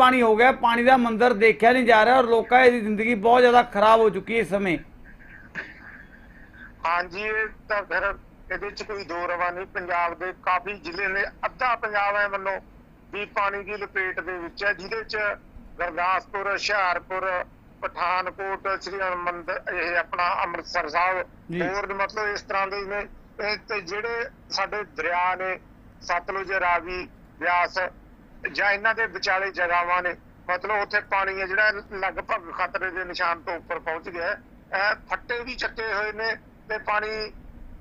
ਪਾਣੀ ਹੋ ਗਿਆ ਪਾਣੀ ਦਾ ਮੰਜ਼ਰ ਦੇਖਿਆ ਨਹੀਂ ਜਾ ਰਿਹਾ ਔਰ ਲੋਕਾਂ ਦੀ ਜ਼ਿੰਦਗੀ ਬਹੁਤ ਜ਼ਿਆਦਾ ਖਰਾਬ ਹੋ ਚੁੱਕੀ ਹੈ ਇਸ ਸਮੇਂ ਹਾਂਜੀ ਇਹ ਤਾਂ ਫਿਰ ਇਹਦੇ ਚ ਕੋਈ ਦੋ ਰਵਾ ਨਹੀਂ ਪੰਜਾਬ ਦੇ ਕਾਫੀ ਜ਼ਿਲ੍ਹੇ ਨੇ ਅੱਧਾ ਪੰਜਾਬ ਹੈ ਮੰਨੋ ਵੀ ਪਾਣੀ ਦੀ ਲਪੇਟ ਦੇ ਵਿੱਚ ਹੈ ਜਿਹਦੇ ਚ ਗੁਰਦਾਸਪੁਰ ਹੁਸ਼ਿਆਰਪੁਰ ਪਠਾਨਕੋਟ ਸ੍ਰੀ ਹਰਿਮੰਦਰ ਇਹ ਆਪਣਾ ਅੰਮ੍ਰਿਤਸਰ ਸਾਹਿਬ। ਹੋਰ ਮਤਲਬ ਇਸ ਤਰ੍ਹਾਂ ਦੇ ਨੇ ਤੇ ਜਿਹੜੇ ਸਾਡੇ ਦਰਿਆ ਨੇ ਸਤਲੁਜ ਰਾਵੀ ਬਿਆਸ ਜਾਂ ਇਹਨਾਂ ਦੇ ਵਿਚਾਲੇ ਜਗ੍ਹਾਵਾਂ ਨੇ, ਮਤਲਬ ਉੱਥੇ ਪਾਣੀ ਹੈ ਜਿਹੜਾ ਲਗਭਗ ਖਤਰੇ ਦੇ ਨਿਸ਼ਾਨ ਤੋਂ ਉੱਪਰ ਪਹੁੰਚ ਗਿਆ ਹੈ। ਫੱਟੇ ਵੀ ਚੱਕੇ ਹੋਏ ਨੇ ਤੇ ਪਾਣੀ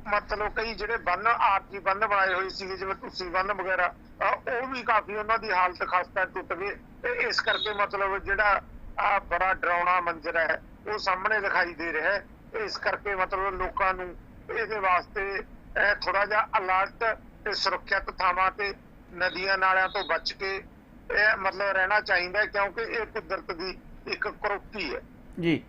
ਮਤਲਬ ਕਈ ਜਿਹੜੇ ਬੰਨ ਆਰਜੀ ਬੰਨ ਬਣਾਏ ਹੋਏ ਸੀਗੇ, ਜਿਵੇਂ ਤੁਸੀਂ ਬੰਨ ਵਗੈਰਾ ਉਹ ਵੀ ਕਾਫੀ ਉਹਨਾਂ ਦੀ ਹਾਲਤ ਖਸਤਾ ਟੁੱਟ ਗਏ ਤੇ ਇਸ ਕਰਕੇ ਮਤਲਬ ਜਿਹੜਾ ਆ ਬੜਾ ਡਰਾਉਣਾ ਮੰਜ਼ਰ ਹੈ, ਉਹ ਸਾਹਮਣੇ ਦਿਖਾਈ ਦੇ ਰਿਹਾ ਹੈ। ਇਸ ਕਰਕੇ ਮਤਲਬ ਲੋਕਾਂ ਨੂੰ ਇਹਦੇ ਵਾਸਤੇ ਥੋੜਾ ਜਿਹਾ ਅਲਰਟ ਤੇ ਸੁਰੱਖਿਅਤ ਥਾਵਾਂ ਤੇ ਨਦੀਆਂ ਨਾਲਿਆਂ ਤੋਂ ਬਚ ਕੇ ਇਹ ਮਤਲਬ ਰਹਿਣਾ ਚਾਹੀਦਾ ਕਿਉਂਕਿ ਇਹ ਕੁਦਰਤ ਦੀ ਇੱਕ ਕਰੋਪੀ ਹੈ। ਜੀ।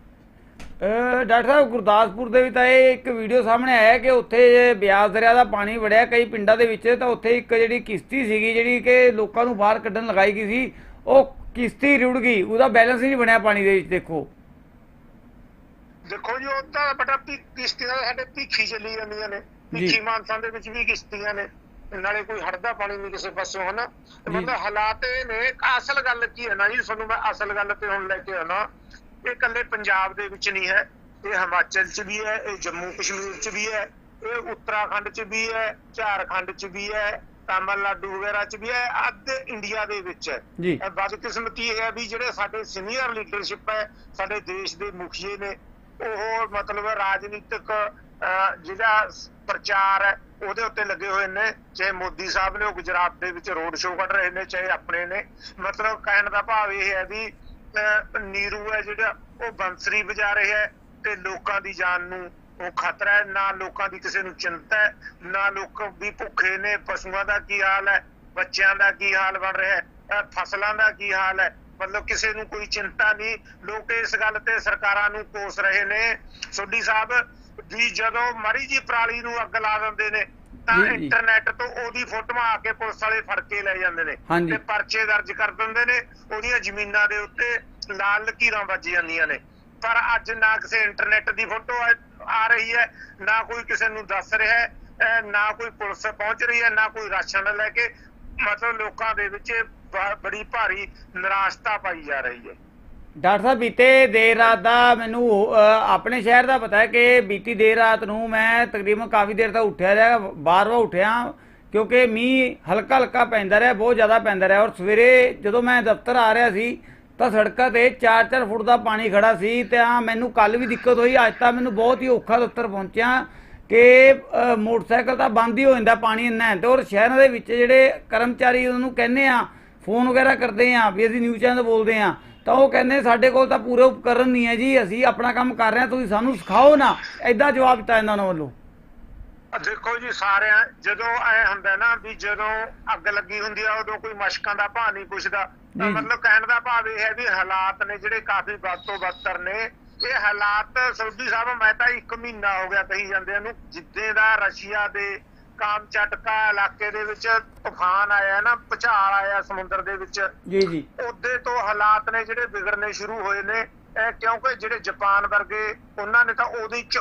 ਡਾਕਟਰ ਸਾਹਿਬ ਗੁਰਦਾਸਪੁਰ ਦੇ ਵਿੱਚ ਤਾਂ ਇਹ ਇੱਕ ਵੀਡੀਓ ਸਾਹਮਣੇ ਆਇਆ ਕਿ ਉੱਥੇ ਬਿਆਸ ਦਰਿਆ ਦਾ ਪਾਣੀ ਵੜਿਆ ਕਈ ਪਿੰਡਾਂ ਦੇ ਵਿੱਚ ਤਾਂ ਉੱਥੇ ਇੱਕ ਜਿਹੜੀ ਕਿਸ਼ਤੀ ਸੀਗੀ ਜਿਹੜੀ ਕਿ ਲੋਕਾਂ ਨੂੰ ਬਾਹਰ ਕੱਢਣ ਲਗਾਈ ਗਈ ਸੀ ਉਹ ਕਿਸ਼ਤੀ ਰੁੜ ਗਈ। ਉਹਦਾ ਬੈਲੈਂਸ ਨਹੀਂ ਬਣਿਆ ਪਾਣੀ ਦੇ ਵਿੱਚ ਦੇਖੋ। ਦੇਖੋ ਜੀ ਉਹ ਤਾਂ ਵੀ ਕਿਸ਼ਤੀਆਂ ਸਾਡੇ ਭੀਖੀ ਚੱਲੀ ਜਾਂਦੀਆਂ ਨੇ। ਭੀਖੀ ਮਾਨਸਾਂ ਦੇ ਵਿੱਚ ਵੀ ਕਿਸ਼ਤੀਆਂ ਨੇ। ਨਾਲੇ ਕੋਈ ਹੜਦਾ ਪਾਣੀ ਨਹੀਂ ਕਿਸੇ ਪਾਸੋਂ ਹਨਾ। ਮਤਲਬ ਹਾਲਾਤ ਇਹ ਨੇ ਅਸਲ ਗੱਲ ਕੀ ਹੈ ਨਾ ਜੀ ਤੁਹਾਨੂੰ ਮੈਂ ਅਸਲ ਗੱਲ ਤੇ ਹੁਣ ਲੈ ਕੇ ਆਣਾ ਇਹ ਇਕੱਲੇ ਪੰਜਾਬ ਦੇ ਵਿੱਚ ਨਹੀਂ ਹੈ ਇਹ ਹਿਮਾਚਲ 'ਚ ਵੀ ਹੈ ਇਹ ਜੰਮੂ ਕਸ਼ਮੀਰ 'ਚ ਵੀ ਹੈ ਇਹ ਉੱਤਰਾਖੰਡ 'ਚ ਵੀ ਹੈ ਝਾਰਖੰਡ 'ਚ ਵੀ ਹੈ ਤਾਮਿਲਨਾਡੂ ਵਗੈਰਾ 'ਚ ਵੀ ਹੈ ਅੱਧ ਇੰਡੀਆ ਦੇ ਵਿੱਚ ਹੈ। ਇਹ ਬਦਕਿਸਮਤੀ ਇਹ ਹੈ ਵੀ ਜਿਹੜੇ ਸਾਡੇ ਸੀਨੀਅਰ ਲੀਡਰਸ਼ਿਪ ਹੈ ਸਾਡੇ ਦੇਸ਼ ਦੇ ਮੁਖੀਏ ਨੇ ਉਹ ਮਤਲਬ ਰਾਜਨੀਤਿਕ ਜਿਹੜਾ ਪ੍ਰਚਾਰ ਹੈ ਉਹਦੇ ਉੱਤੇ ਲੱਗੇ ਹੋਏ ਨੇ, ਚਾਹੇ ਮੋਦੀ ਸਾਹਿਬ ਨੇ ਉਹ ਗੁਜਰਾਤ ਦੇ ਵਿੱਚ ਰੋਡ ਸ਼ੋਅ ਕੱਢ ਰਹੇ ਨੇ, ਚਾਹੇ ਆਪਣੇ ਨੇ। ਮਤਲਬ ਕਹਿਣ ਦਾ ਭਾਵ ਇਹ ਹੈ ਵੀ ਨੀਰੂ ਹੈ ਜਿਹੜਾ, ਉਹ ਬੰਸਰੀ ਵਜਾ ਰਿਹਾ ਹੈ ਤੇ ਲੋਕਾਂ ਦੀ ਜਾਨ ਨੂੰ ਉਹ ਖਤਰਾ ਹੈ। ਨਾ ਲੋਕਾਂ ਦੀ ਕਿਸੇ ਨੂੰ ਚਿੰਤਾ ਹੈ, ਨਾ ਲੋਕ ਵੀ ਭੁੱਖੇ ਨੇ। ਪਸ਼ੂਆਂ ਦਾ ਕੀ ਹਾਲ ਹੈ? ਬੱਚਿਆਂ ਦਾ ਕੀ ਹਾਲ ਬਣ ਰਿਹਾ ਹੈ? ਫਸਲਾਂ ਦਾ ਕੀ ਹਾਲ ਹੈ? ਮਤਲਬ ਕਿਸੇ ਨੂੰ ਕੋਈ ਚਿੰਤਾ ਨਹੀਂ। ਲੋਕ ਇਸ ਗੱਲ ਤੇ ਸਰਕਾਰਾਂ ਨੂੰ ਕੋਸ ਰਹੇ ਨੇ। ਸੋਢੀ ਸਾਹਿਬ ਵੀ ਜਦੋਂ ਮਰੀ ਜੀ ਪਰਾਲੀ ਨੂੰ ਅੱਗ ਲਾ ਦਿੰਦੇ ਨੇ ਤਾਂ। ਇੰਟਰਨੈਟ ਤੋਂ ਉਹਦੀ ਫੋਟੋਆਂ ਆ ਕੇ ਪੁਲਿਸ ਵਾਲੇ ਫੜ ਕੇ ਲੈ ਜਾਂਦੇ ਨੇ। ਤੇ ਪਰਚੇ ਦਰਜ ਕਰ ਦਿੰਦੇ ਨੇ ਉਹਦੀਆਂ ਜ਼ਮੀਨਾਂ ਦੇ ਉੱਤੇ ਲਾਲ ਲਕੀਰਾਂ ਵੱਜ ਜਾਂਦੀਆਂ ਨੇ ਪਰ ਅੱਜ ਨਾ ਕਿਸੇ ਇੰਟਰਨੈਟ ਦੀ ਫੋਟੋ ਆ- ਰਹੀ ਹੈ ਨਾ ਕੋਈ ਕਿਸੇ ਨੂੰ ਦੱਸ ਰਿਹਾ ਹੈ ਨਾ ਕੋਈ ਪੁਲਿਸ ਪਹੁੰਚ ਰਹੀ ਹੈ ਨਾ ਕੋਈ ਰਾਸ਼ਨ ਲੈ ਕੇ ਮਤਲਬ ਲੋਕਾਂ ਦੇ ਵਿੱਚ ਬੜੀ ਭਾਰੀ ਨਿਰਾਸ਼ਤਾ ਪਾਈ ਜਾ ਰਹੀ ਹੈ ਡਾਕਟਰ ਸਾਹਿਬ, ਬੀਤੇ ਦੇਰ ਰਾਤ ਦਾ ਮੈਨੂੰ ਆਪਣੇ ਸ਼ਹਿਰ ਦਾ ਪਤਾ ਹੈ ਕਿ ਬੀਤੀ ਦੇਰ ਰਾਤ ਨੂੰ ਮੈਂ ਤਕਰੀਬਨ ਕਾਫੀ ਦੇਰ ਤੱਕ ਉੱਠਿਆ ਰਿਹਾ ਬਾਰ-ਬਾਰ ਉੱਠਿਆ ਕਿਉਂਕਿ ਮੀਂਹ ਹਲਕਾ ਹਲਕਾ ਪੈਂਦਾ ਰਿਹਾ, ਬਹੁਤ ਜ਼ਿਆਦਾ ਪੈਂਦਾ ਰਿਹਾ ਔਰ ਸਵੇਰੇ ਜਦੋਂ ਮੈਂ ਦਫ਼ਤਰ ਆ ਰਿਹਾ ਸੀ, ਤਾਂ ਸੜਕਾਂ ਤੇ 4-4 ਫੁੱਟ ਦਾ ਪਾਣੀ ਖੜਾ ਸੀ, ਤੇ ਆ ਮੈਨੂੰ ਕੱਲ ਵੀ ਦਿੱਕਤ ਹੋਈ, ਅੱਜ ਤਾਂ ਮੈਨੂੰ ਬਹੁਤ ਹੀ ਔਖਾ ਦਫ਼ਤਰ ਪਹੁੰਚਿਆ ਕਿ ਮੋਟਰਸਾਈਕਲ ਤਾਂ ਬੰਦ ਹੀ ਹੋ ਜਾਂਦਾ ਪਾਣੀ ਇੰਨਾ ਹੈ ਤੇ ਔਰ ਸ਼ਹਿਰਾਂ ਦੇ ਵਿੱਚ ਜਿਹੜੇ ਕਰਮਚਾਰੀ ਉਹਨੂੰ ਕਹਿੰਦੇ ਆ, ਫੋਨ ਵਗੈਰਾ ਕਰਦੇ ਆ, ਵੀ ਅਸੀਂ ਨਿਊਜ਼ ਚੈਨਲ ਬੋਲਦੇ ਆ ਤਾਂ ਉਹ ਕਹਿੰਦੇ ਸਾਡੇ ਕੋਲ ਤਾਂ ਪੂਰੇ ਉਪਕਰਨ ਨਹੀਂ ਹੈ ਜੀ ਅਸੀਂ ਆਪਣਾ ਕੰਮ ਕਰ ਰਹੇ ਹਾਂ ਤੁਸੀਂ ਸਾਨੂੰ ਸਿਖਾਓ ਨਾ। ਐਦਾਂ ਜਵਾਬ ਦਿੱਤਾ ਇਹਨਾਂ ਨੂੰ ਵੱਲੋਂ। ਦੇਖੋ ਜੀ ਸਾਰਿਆਂ ਜਦੋਂ ਐ ਹੁੰਦਾ ਨਾ ਵੀ ਜਦੋਂ ਅੱਗ ਲੱਗੀ ਹੁੰਦੀ ਆ ਉਦੋਂ ਕੋਈ ਮਸ਼ਕਾਂ ਦਾ ਭਾਅ ਨਹੀਂ ਪੁੱਛਦਾ। ਮਤਲਬ ਕਹਿਣ ਦਾ ਭਾਵ ਇਹ ਹੈ ਵੀ ਹਾਲਾਤ ਨੇ ਜਿਹੜੇ ਕਾਫੀ ਵੱਧ ਤੋਂ ਬੱਤਰ ਨੇ। ਇਹ ਹਾਲਾਤ ਸੌਦੀ ਸਾਹਿਬ ਮੈਂ ਤਾਂ ਇੱਕ ਮਹੀਨਾ ਹੋ ਗਿਆ ਕਹੀ ਜਾਂਦੇ ਨੂੰ ਜਿੱਦੇ ਦਾ ਰਸ਼ੀਆ ਦੇ ਕਾਮਚਟਕਾ ਇਲਾਕੇ ਦੇ ਵਿੱਚ ਤੂਫਾਨ ਆਇਆ ਨਾ ਭੁਚਾਲ ਆਇਆ ਸਮੁੰਦਰ ਦੇ ਵਿੱਚ। ਜੀ ਜੀ। ਉਹਦੇ ਤੋਂ ਹਾਲਾਤ ਨੇ ਜਿਹੜੇ ਵਿਗੜਨੇ ਸ਼ੁਰੂ ਹੋਏ ਨੇ। ਇਹ ਕਿਉਂਕਿ ਜਿਹੜੇ ਜਾਪਾਨ ਵਰਗੇ ਉਹਨਾਂ ਨੇ ਤਾਂ ਉਹਦੀ ਚ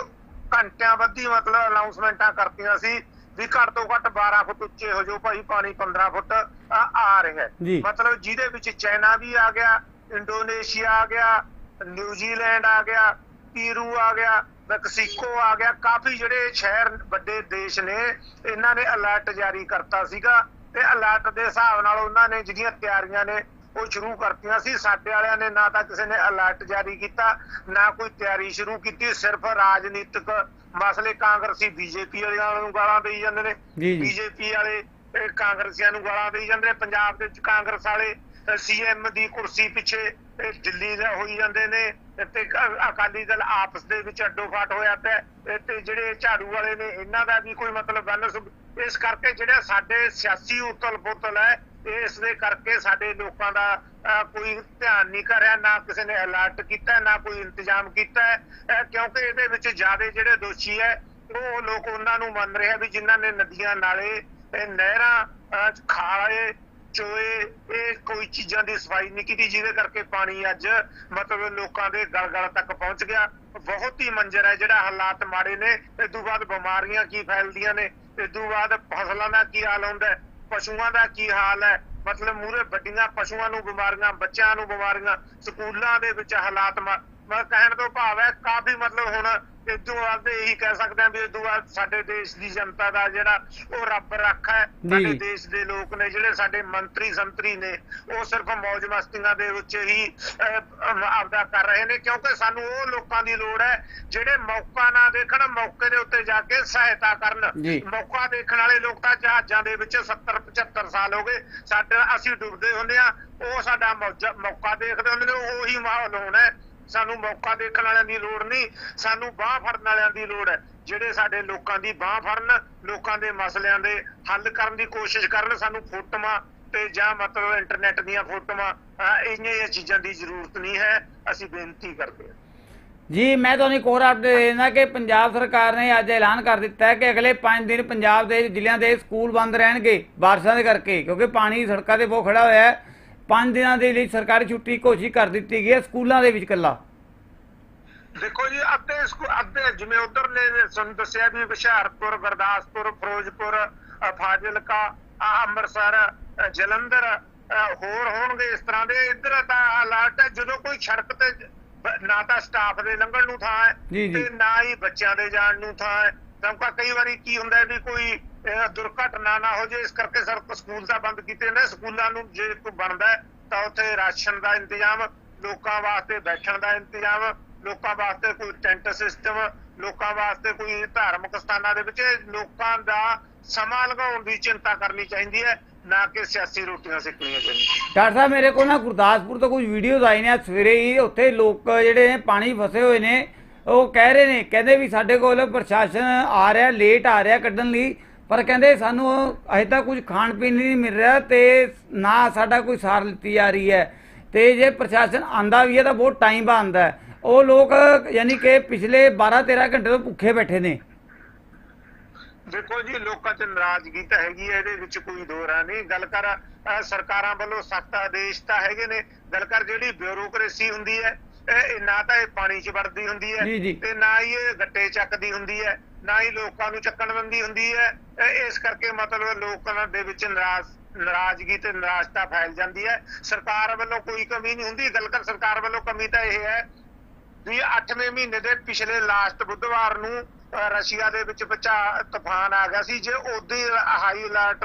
ਘੰਟਿਆਂ ਵੱਧੀ ਮਤਲਬ ਅਨਾਉਂਸਮੈਂਟਾਂ ਕਰਤੀਆਂ ਸੀ ਵੀ ਘੱਟ ਤੋਂ ਘੱਟ 12 ਫੁੱਟ ਉੱਚੇ ਹੋ ਜਾਓ ਭਾਈ ਪਾਣੀ 15 ਫੁੱਟ ਆ ਰਿਹਾ। ਮਤਲਬ ਜਿਹਦੇ ਵਿੱਚ ਚਾਈਨਾ ਵੀ ਆ ਗਿਆ ਇੰਡੋਨੇਸ਼ੀਆ ਆ ਗਿਆ ਨਿਊਜ਼ੀਲੈਂਡ ਆ ਗਿਆ ਪੀਰੂ ਆ ਗਿਆ ਮੈਕਸੀਕੋ ਆ ਗਿਆ। ਕਾਫੀ ਜਿਹੜੇ ਸ਼ਹਿਰ ਵੱਡੇ ਦੇਸ਼ ਨੇ ਇਹਨਾਂ ਨੇ ਅਲਰਟ ਜਾਰੀ ਕਰਤਾ ਸੀਗਾ ਤੇ ਅਲਰਟ ਦੇ ਹਿਸਾਬ ਨਾਲ ਉਹਨਾਂ ਨੇ ਜਿਹੜੀਆਂ ਤਿਆਰੀਆਂ ਨੇ ਉਹ ਸ਼ੁਰੂ ਕਰਤੀਆਂ ਸੀ। ਸਾਡੇ ਵਾਲਿਆਂ ਨੇ ਨਾ ਤਾਂ ਕਿਸੇ ਨੇ ਅਲਰਟ ਜਾਰੀ ਕੀਤਾ ਨਾ ਕੋਈ ਤਿਆਰੀ ਸ਼ੁਰੂ ਕੀਤੀ। ਸਿਰਫ ਰਾਜਨੀਤਿਕ ਮਸਲੇ ਕਾਂਗਰਸੀ ਬੀਜੇਪੀ ਵਾਲਿਆਂ ਨੂੰ ਗਾਲਾਂ ਦੇਈ ਜਾਂਦੇ ਨੇ। ਬੀਜੇਪੀ ਵਾਲੇ ਕਾਂਗਰਸੀਆਂ ਨੂੰ ਗਾਲਾਂ ਦੇਈ ਜਾਂਦੇ ਨੇ। ਪੰਜਾਬ ਦੇ ਵਿੱਚ ਕਾਂਗਰਸ ਵਾਲੇ ਸੀਐਮ ਦੀ ਕੁਰਸੀ ਪਿੱਛੇ ਦਿੱਲੀ ਦਾ ਹੋਈ ਜਾਂਦੇ ਨੇ। ਤੇ ਅਕਾਲੀ ਦਲ ਆਪਸ ਦੇ ਵਿੱਚ ਅੱਡੋ ਫਾਟ ਹੋਇਆ ਪਿਆ ਤੇ ਜਿਹੜੇ ਝਾੜੂ ਵਾਲੇ ਨੇ ਇਹਨਾਂ ਦਾ ਵੀ ਕੋਈ ਮਤਲਬ ਗੱਲ ਇਸ ਕਰਕੇ ਜਿਹੜਾ ਸਾਡੇ ਸਿਆਸੀ ਉਤਲ ਪੁਤਲ ਹੈ ਇਸ ਦੇ ਕਰਕੇ ਸਾਡੇ ਲੋਕਾਂ ਦਾ ਕੋਈ ਧਿਆਨ ਨਹੀਂ ਕਰਿਆ ਨਾ ਕਿਸੇ ਨੇ ਅਲਰਟ ਕੀਤਾ ਨਾ ਕੋਈ ਇੰਤਜ਼ਾਮ ਕੀਤਾ ਕਿਉਂਕਿ ਇਹਦੇ ਵਿੱਚ ਜ਼ਿਆਦਾ ਜਿਹੜੇ ਦੋਸ਼ੀ ਹੈ ਉਹ ਲੋਕ ਉਹਨਾਂ ਨੂੰ ਮੰਨ ਰਿਹਾ ਵੀ ਜਿਨ੍ਹਾਂ ਨੇ ਨਦੀਆਂ ਨਾਲੇ ਨਹਿਰਾਂ ਅ, ਖਾਲੇ ਚੋਏ ਇਹ ਕੋਈ ਚੀਜ਼ਾਂ ਦੀ ਸਫ਼ਾਈ ਨਹੀਂ ਕੀਤੀ, ਜਿਹਦੇ ਕਰਕੇ ਪਾਣੀ ਅੱਜ ਮਤਲਬ ਲੋਕਾਂ ਦੇ ਗਲ ਗਲ ਤੱਕ ਪਹੁੰਚ ਗਿਆ। ਬਹੁਤ ਹੀ ਮੰਜ਼ਰ ਹੈ, ਜਿਹੜਾ ਹਾਲਾਤ ਮਾੜੇ ਨੇ ਇਸ ਤੋਂ ਬਾਅਦ ਬਿਮਾਰੀਆਂ ਕੀ ਫੈਲਦੀਆਂ ਨੇ ਇਸ ਤੋਂ ਬਾਅਦ ਫਸਲਾਂ ਦਾ ਕੀ ਹਾਲ ਹੁੰਦਾ ਪਸ਼ੂਆਂ ਦਾ ਕੀ ਹਾਲ ਹੈ, ਮਤਲਬ ਮੂਰੇ ਵੱਡੀਆਂ ਪਸ਼ੂਆਂ ਨੂੰ ਬਿਮਾਰੀਆਂ, ਬੱਚਿਆਂ ਨੂੰ ਬਿਮਾਰੀਆਂ, ਸਕੂਲਾਂ ਦੇ ਵਿੱਚ ਹਾਲਾਤ ਮੈਂ ਕਹਿਣ ਤੋਂ ਭਾਵ ਹੈ, ਕਾਫੀ ਮਤਲਬ ਹੁਣ ਇਦੋਂ ਬਾਅਦ ਤੇ ਇਹੀ ਕਹਿ ਸਕਦੇ ਹਾਂ ਵੀ ਇਦੋਂ ਬਾਅਦ ਸਾਡੇ ਦੇਸ਼ ਦੀ ਜਨਤਾ ਦਾ ਜਿਹੜਾ ਉਹ ਰੱਬ ਰੱਖਾ ਹੈ। ਸਾਡੇ ਦੇਸ਼ ਦੇ ਲੋਕ ਨੇ ਜਿਹੜੇ ਸਾਡੇ ਮੰਤਰੀ ਸੰਤਰੀ ਨੇ ਉਹ ਸਿਰਫ ਮौज ਮਸਤੀਆਂ ਦੇ ਵਿੱਚ ਹੀ ਆਪਦਾ ਕਰ ਰਹੇ ਨੇ ਕਿਉਂਕਿ ਸਾਨੂੰ ਉਹ ਲੋਕਾਂ ਦੀ ਲੋੜ ਹੈ ਜਿਹੜੇ ਮੌਕਾ ਨਾ ਦੇਖਣ ਮੌਕੇ ਦੇ ਉੱਤੇ ਜਾ ਕੇ ਸਹਾਇਤਾ ਕਰਨ। ਮੌਕਾ ਦੇਖਣ ਵਾਲੇ ਲੋਕ ਤਾਂ ਜਹਾਜ਼ਾਂ ਦੇ ਵਿੱਚ 70 75 ਸਾਲ ਹੋ ਗਏ ਸਾਡੇ ਅਸੀਂ ਡੁੱਬਦੇ ਹੁੰਦੇ ਆ ਉਹ ਸਾਡਾ ਮੌਕਾ ਦੇਖਦੇ ਹੁੰਦੇ ਨੇ ਉਹੀ ਮਾਹੌਲ ਹੋਣਾ ਹੈ ਸਾਨੂੰ ਮੌਕਾ ਦੇਖਣ ਵਾਲਿਆਂ ਦੀ ਲੋੜ ਨਹੀਂ, ਸਾਨੂੰ ਬਾਹ ਫੜਨ ਵਾਲਿਆਂ ਦੀ ਲੋੜ ਹੈ। ਜਿਹੜੇ ਸਾਡੇ ਲੋਕਾਂ ਦੀ ਬਾਹ ਫੜਨ, ਲੋਕਾਂ ਦੇ ਮਸਲਿਆਂ ਦੇ ਹੱਲ ਕਰਨ ਦੀ ਕੋਸ਼ਿਸ਼ ਕਰਨ, ਸਾਨੂੰ ਫੋਟੋਆਂ ਤੇ ਜਾਂ ਮਤਲਬ ਇੰਟਰਨੈਟ ਦੀਆਂ ਫੋਟੋਆਂ ਇੰਨੀਆਂ ਚੀਜ਼ਾਂ ਦੀ ਜ਼ਰੂਰਤ ਨਹੀਂ ਹੈ, ਅਸੀਂ ਬੇਨਤੀ ਕਰਦੇ ਹਾਂ। ਜੀ, ਮੈਂ ਤੁਹਾਨੂੰ ਇੱਕ ਹੋਰ ਅਪਡੇਟ ਦੇਣਾ ਕਿ ਪੰਜਾਬ ਸਰਕਾਰ ਨੇ ਅੱਜ ਐਲਾਨ ਕਰ ਦਿੱਤਾ ਹੈ ਕਿ ਅਗਲੇ 5 ਦਿਨ ਪੰਜਾਬ ਦੇ ਜ਼ਿਲ੍ਹਿਆਂ ਦੇ ਸਕੂਲ ਬੰਦ ਰਹਿਣਗੇ, ਬਾਰਿਸ਼ਾਂ ਦੇ ਕਰਕੇ, ਕਿਉਂਕਿ ਪਾਣੀ ਸੜਕਾਂ ਤੇ ਬਹੁਤ ਖੜਾ ਹੋਇਆ ਹੈ। 5 ਦਿਨਾਂ ਦੇ ਲਈ ਸਰਕਾਰੀ ਛੁੱਟੀ ਘੋਸ਼ਿਤ ਕਰ ਦਿੱਤੀ ਗਈ ਹੈ ਸਕੂਲਾਂ ਦੇ ਵਿੱਚ ਇਕੱਲਾ। ਦੇਖੋ ਜੀ ਅੱਧੇ ਅੱਧੇ ਜਿਵੇਂ ਉਧਰ ਨੇ ਤੁਹਾਨੂੰ ਦੱਸਿਆ ਵੀ ਹੁਸ਼ਿਆਰਪੁਰ ਗੁਰਦਾਸਪੁਰ ਫਿਰੋਜ਼ਪੁਰ ਫਾਜ਼ਿਲਕਾ ਅ, ਅੰਮ੍ਰਿਤਸਰ ਜਲੰਧਰ ਹੋਰ ਹੋਣਗੇ ਇਸ ਤਰ੍ਹਾਂ ਦੇ। ਇੱਧਰ ਤਾਂ ਅਲਰਟ ਹੈ ਜਦੋਂ ਕੋਈ ਸੜਕ ਤੇ ਨਾ ਤਾਂ ਸਟਾਫ ਦੇ ਲੰਘਣ ਨੂੰ ਥਾਂ ਹੈ। ਤੇ ਨਾ ਹੀ ਬੱਚਿਆਂ ਦੇ ਜਾਣ ਨੂੰ ਥਾਂ ਹੈ। ਕਿਉਂਕਿ ਕਈ ਵਾਰੀ ਕੀ ਹੁੰਦਾ ਵੀ ਕੋਈ ਦੁਰਘਟਨਾ ਨਾ ਹੋ ਜੇ, ਇਸ ਕਰਕੇ ਸਰ ਸਕੂਲ ਤਾਂ ਬੰਦ ਕੀਤੇ ਨੇ ਸਕੂਲਾਂ ਨੂੰ ਜੇ ਕੋਈ ਬਣਦਾ ਤਾਂ ਉੱਥੇ ਰਾਸ਼ਨ ਦਾ ਇੰਤਜ਼ਾਮ, ਲੋਕਾਂ ਵਾਸਤੇ ਬੈਠਣ ਦਾ ਇੰਤਜ਼ਾਮ, ਲੋਕਾਂ ਵਾਸਤੇ ਕੋਈ ਟੈਂਟ ਸਿਸਟਮ, ਲੋਕਾਂ ਵਾਸਤੇ ਕੋਈ ਧਾਰਮਿਕ ਸਥਾਨਾਂ ਦੇ ਵਿੱਚ ਲੋਕਾਂ ਦਾ ਸਮਾਂ ਲਗਾਉਣ ਦੀ ਚਿੰਤਾ ਕਰਨੀ ਚਾਹੀਦੀ ਹੈ, ਨਾ ਕਿ ਸਿਆਸੀ ਰੋਟੀਆਂ ਸਿੱਕਣੀਆਂ ਚਾਹੀਦੀਆਂ। ਡਾਕਟਰ ਸਾਹਿਬ, ਮੇਰੇ ਕੋਲ ਨਾ ਗੁਰਦਾਸਪੁਰ ਤੋਂ ਕੁਝ ਵੀਡੀਓਜ਼ ਆਏ ਨੇ। ਸਵੇਰੇ ਹੀ ਉੱਥੇ ਲੋਕ ਜਿਹੜੇ ਨੇ ਪਾਣੀ ਫਸੇ ਹੋਏ ਨੇ। ਉਹ ਕਹਿ ਰਹੇ ਨੇ, ਕਹਿੰਦੇ ਵੀ ਸਾਡੇ ਕੋਲ ਪ੍ਰਸ਼ਾਸਨ ਆ ਰਿਹਾ ਲੇਟ ਆ ਰਿਹਾ ਕੱਢਣ ਲਈ, ਪਰ ਕਹਿੰਦੇ ਸਾਨੂੰ ਅਜੇ ਤੱਕ ਕੁਝ ਖਾਣ ਪੀਣ ਨਹੀਂ ਮਿਲ ਰਿਹਾ ਤੇ ਨਾ ਸਾਡਾ ਕੋਈ ਸਾਰ ਲਿੱਤੀ ਜਾ ਰਹੀ ਹੈ। ਤੇ ਜੇ ਪ੍ਰਸ਼ਾਸਨ ਆਂਦਾ ਵੀ ਹੈ ਤਾਂ ਬਹੁਤ ਟਾਈਮ ਬਾਅਦ ਆਉਂਦਾ ਉਹ ਲੋਕ ਯਾਨੀ ਕਿ ਪਿਛਲੇ 12 13 ਘੰਟੇ ਤੋਂ ਭੁੱਖੇ ਬੈਠੇ ਨੇ। ਦੇਖੋ ਜੀ, ਲੋਕਾਂ 'ਚ ਨਾਰਾਜ਼ਗੀ ਤਾਂ ਹੈਗੀ ਹੈ, ਇਹਦੇ ਵਿੱਚ ਕੋਈ ਦੋ ਨਹੀਂ। ਗੱਲ ਕਰ ਸਰਕਾਰਾਂ ਵੱਲੋਂ ਸਖਤ ਆਦੇਸ਼ ਤਾਂ ਹੈਗੇ ਨੇ। ਗੱਲ ਕਰ ਜਿਹੜੀ ਬਿਊਰੋਕ੍ਰੇਸੀ ਹੁੰਦੀ ਹੈ ਇਹ ਨਾ ਤਾਂ ਇਹ ਪਾਣੀ 'ਚ ਵੜਦੀ ਹੁੰਦੀ ਹੈ। ਤੇ ਨਾ ਹੀ ਇਹ ਗੱਟੇ ਚੱਕਦੀ ਹੁੰਦੀ ਹੈ ਨਾ ਹੀ ਲੋਕਾਂ ਨੂੰ ਚੱਕਣ ਦਿੰਦੀ ਹੁੰਦੀ ਹੈ। ਇਸ ਕਰਕੇ ਮਤਲਬ ਲੋਕਾਂ ਦੇ ਵਿੱਚ ਨਾਰਾਜ਼ ਨਾਰਾਜ਼ਗੀ ਤੇ ਨਿਰਾਸ਼ਤਾ ਫੈਲ ਜਾਂਦੀ ਹੈ। ਸਰਕਾਰ ਵੱਲੋਂ ਕੋਈ ਕਮੀ ਨਹੀਂ ਹੁੰਦੀ। ਗੱਲ ਕਰ ਸਰਕਾਰ ਵੱਲੋਂ ਕਮੀ ਤਾਂ ਇਹ ਹੈ ਵੀ 8ਵੇਂ ਮਹੀਨੇ ਦੇ ਪਿਛਲੇ ਲਾਸਟ ਬੁੱਧਵਾਰ ਨੂੰ ਰਸ਼ੀਆ ਦੇ ਵਿੱਚ ਬਚਾ ਤੂਫਾਨ ਆ ਗਿਆ ਸੀ। ਜੇ ਉਹਦੀ ਹਾਈ ਅਲਰਟ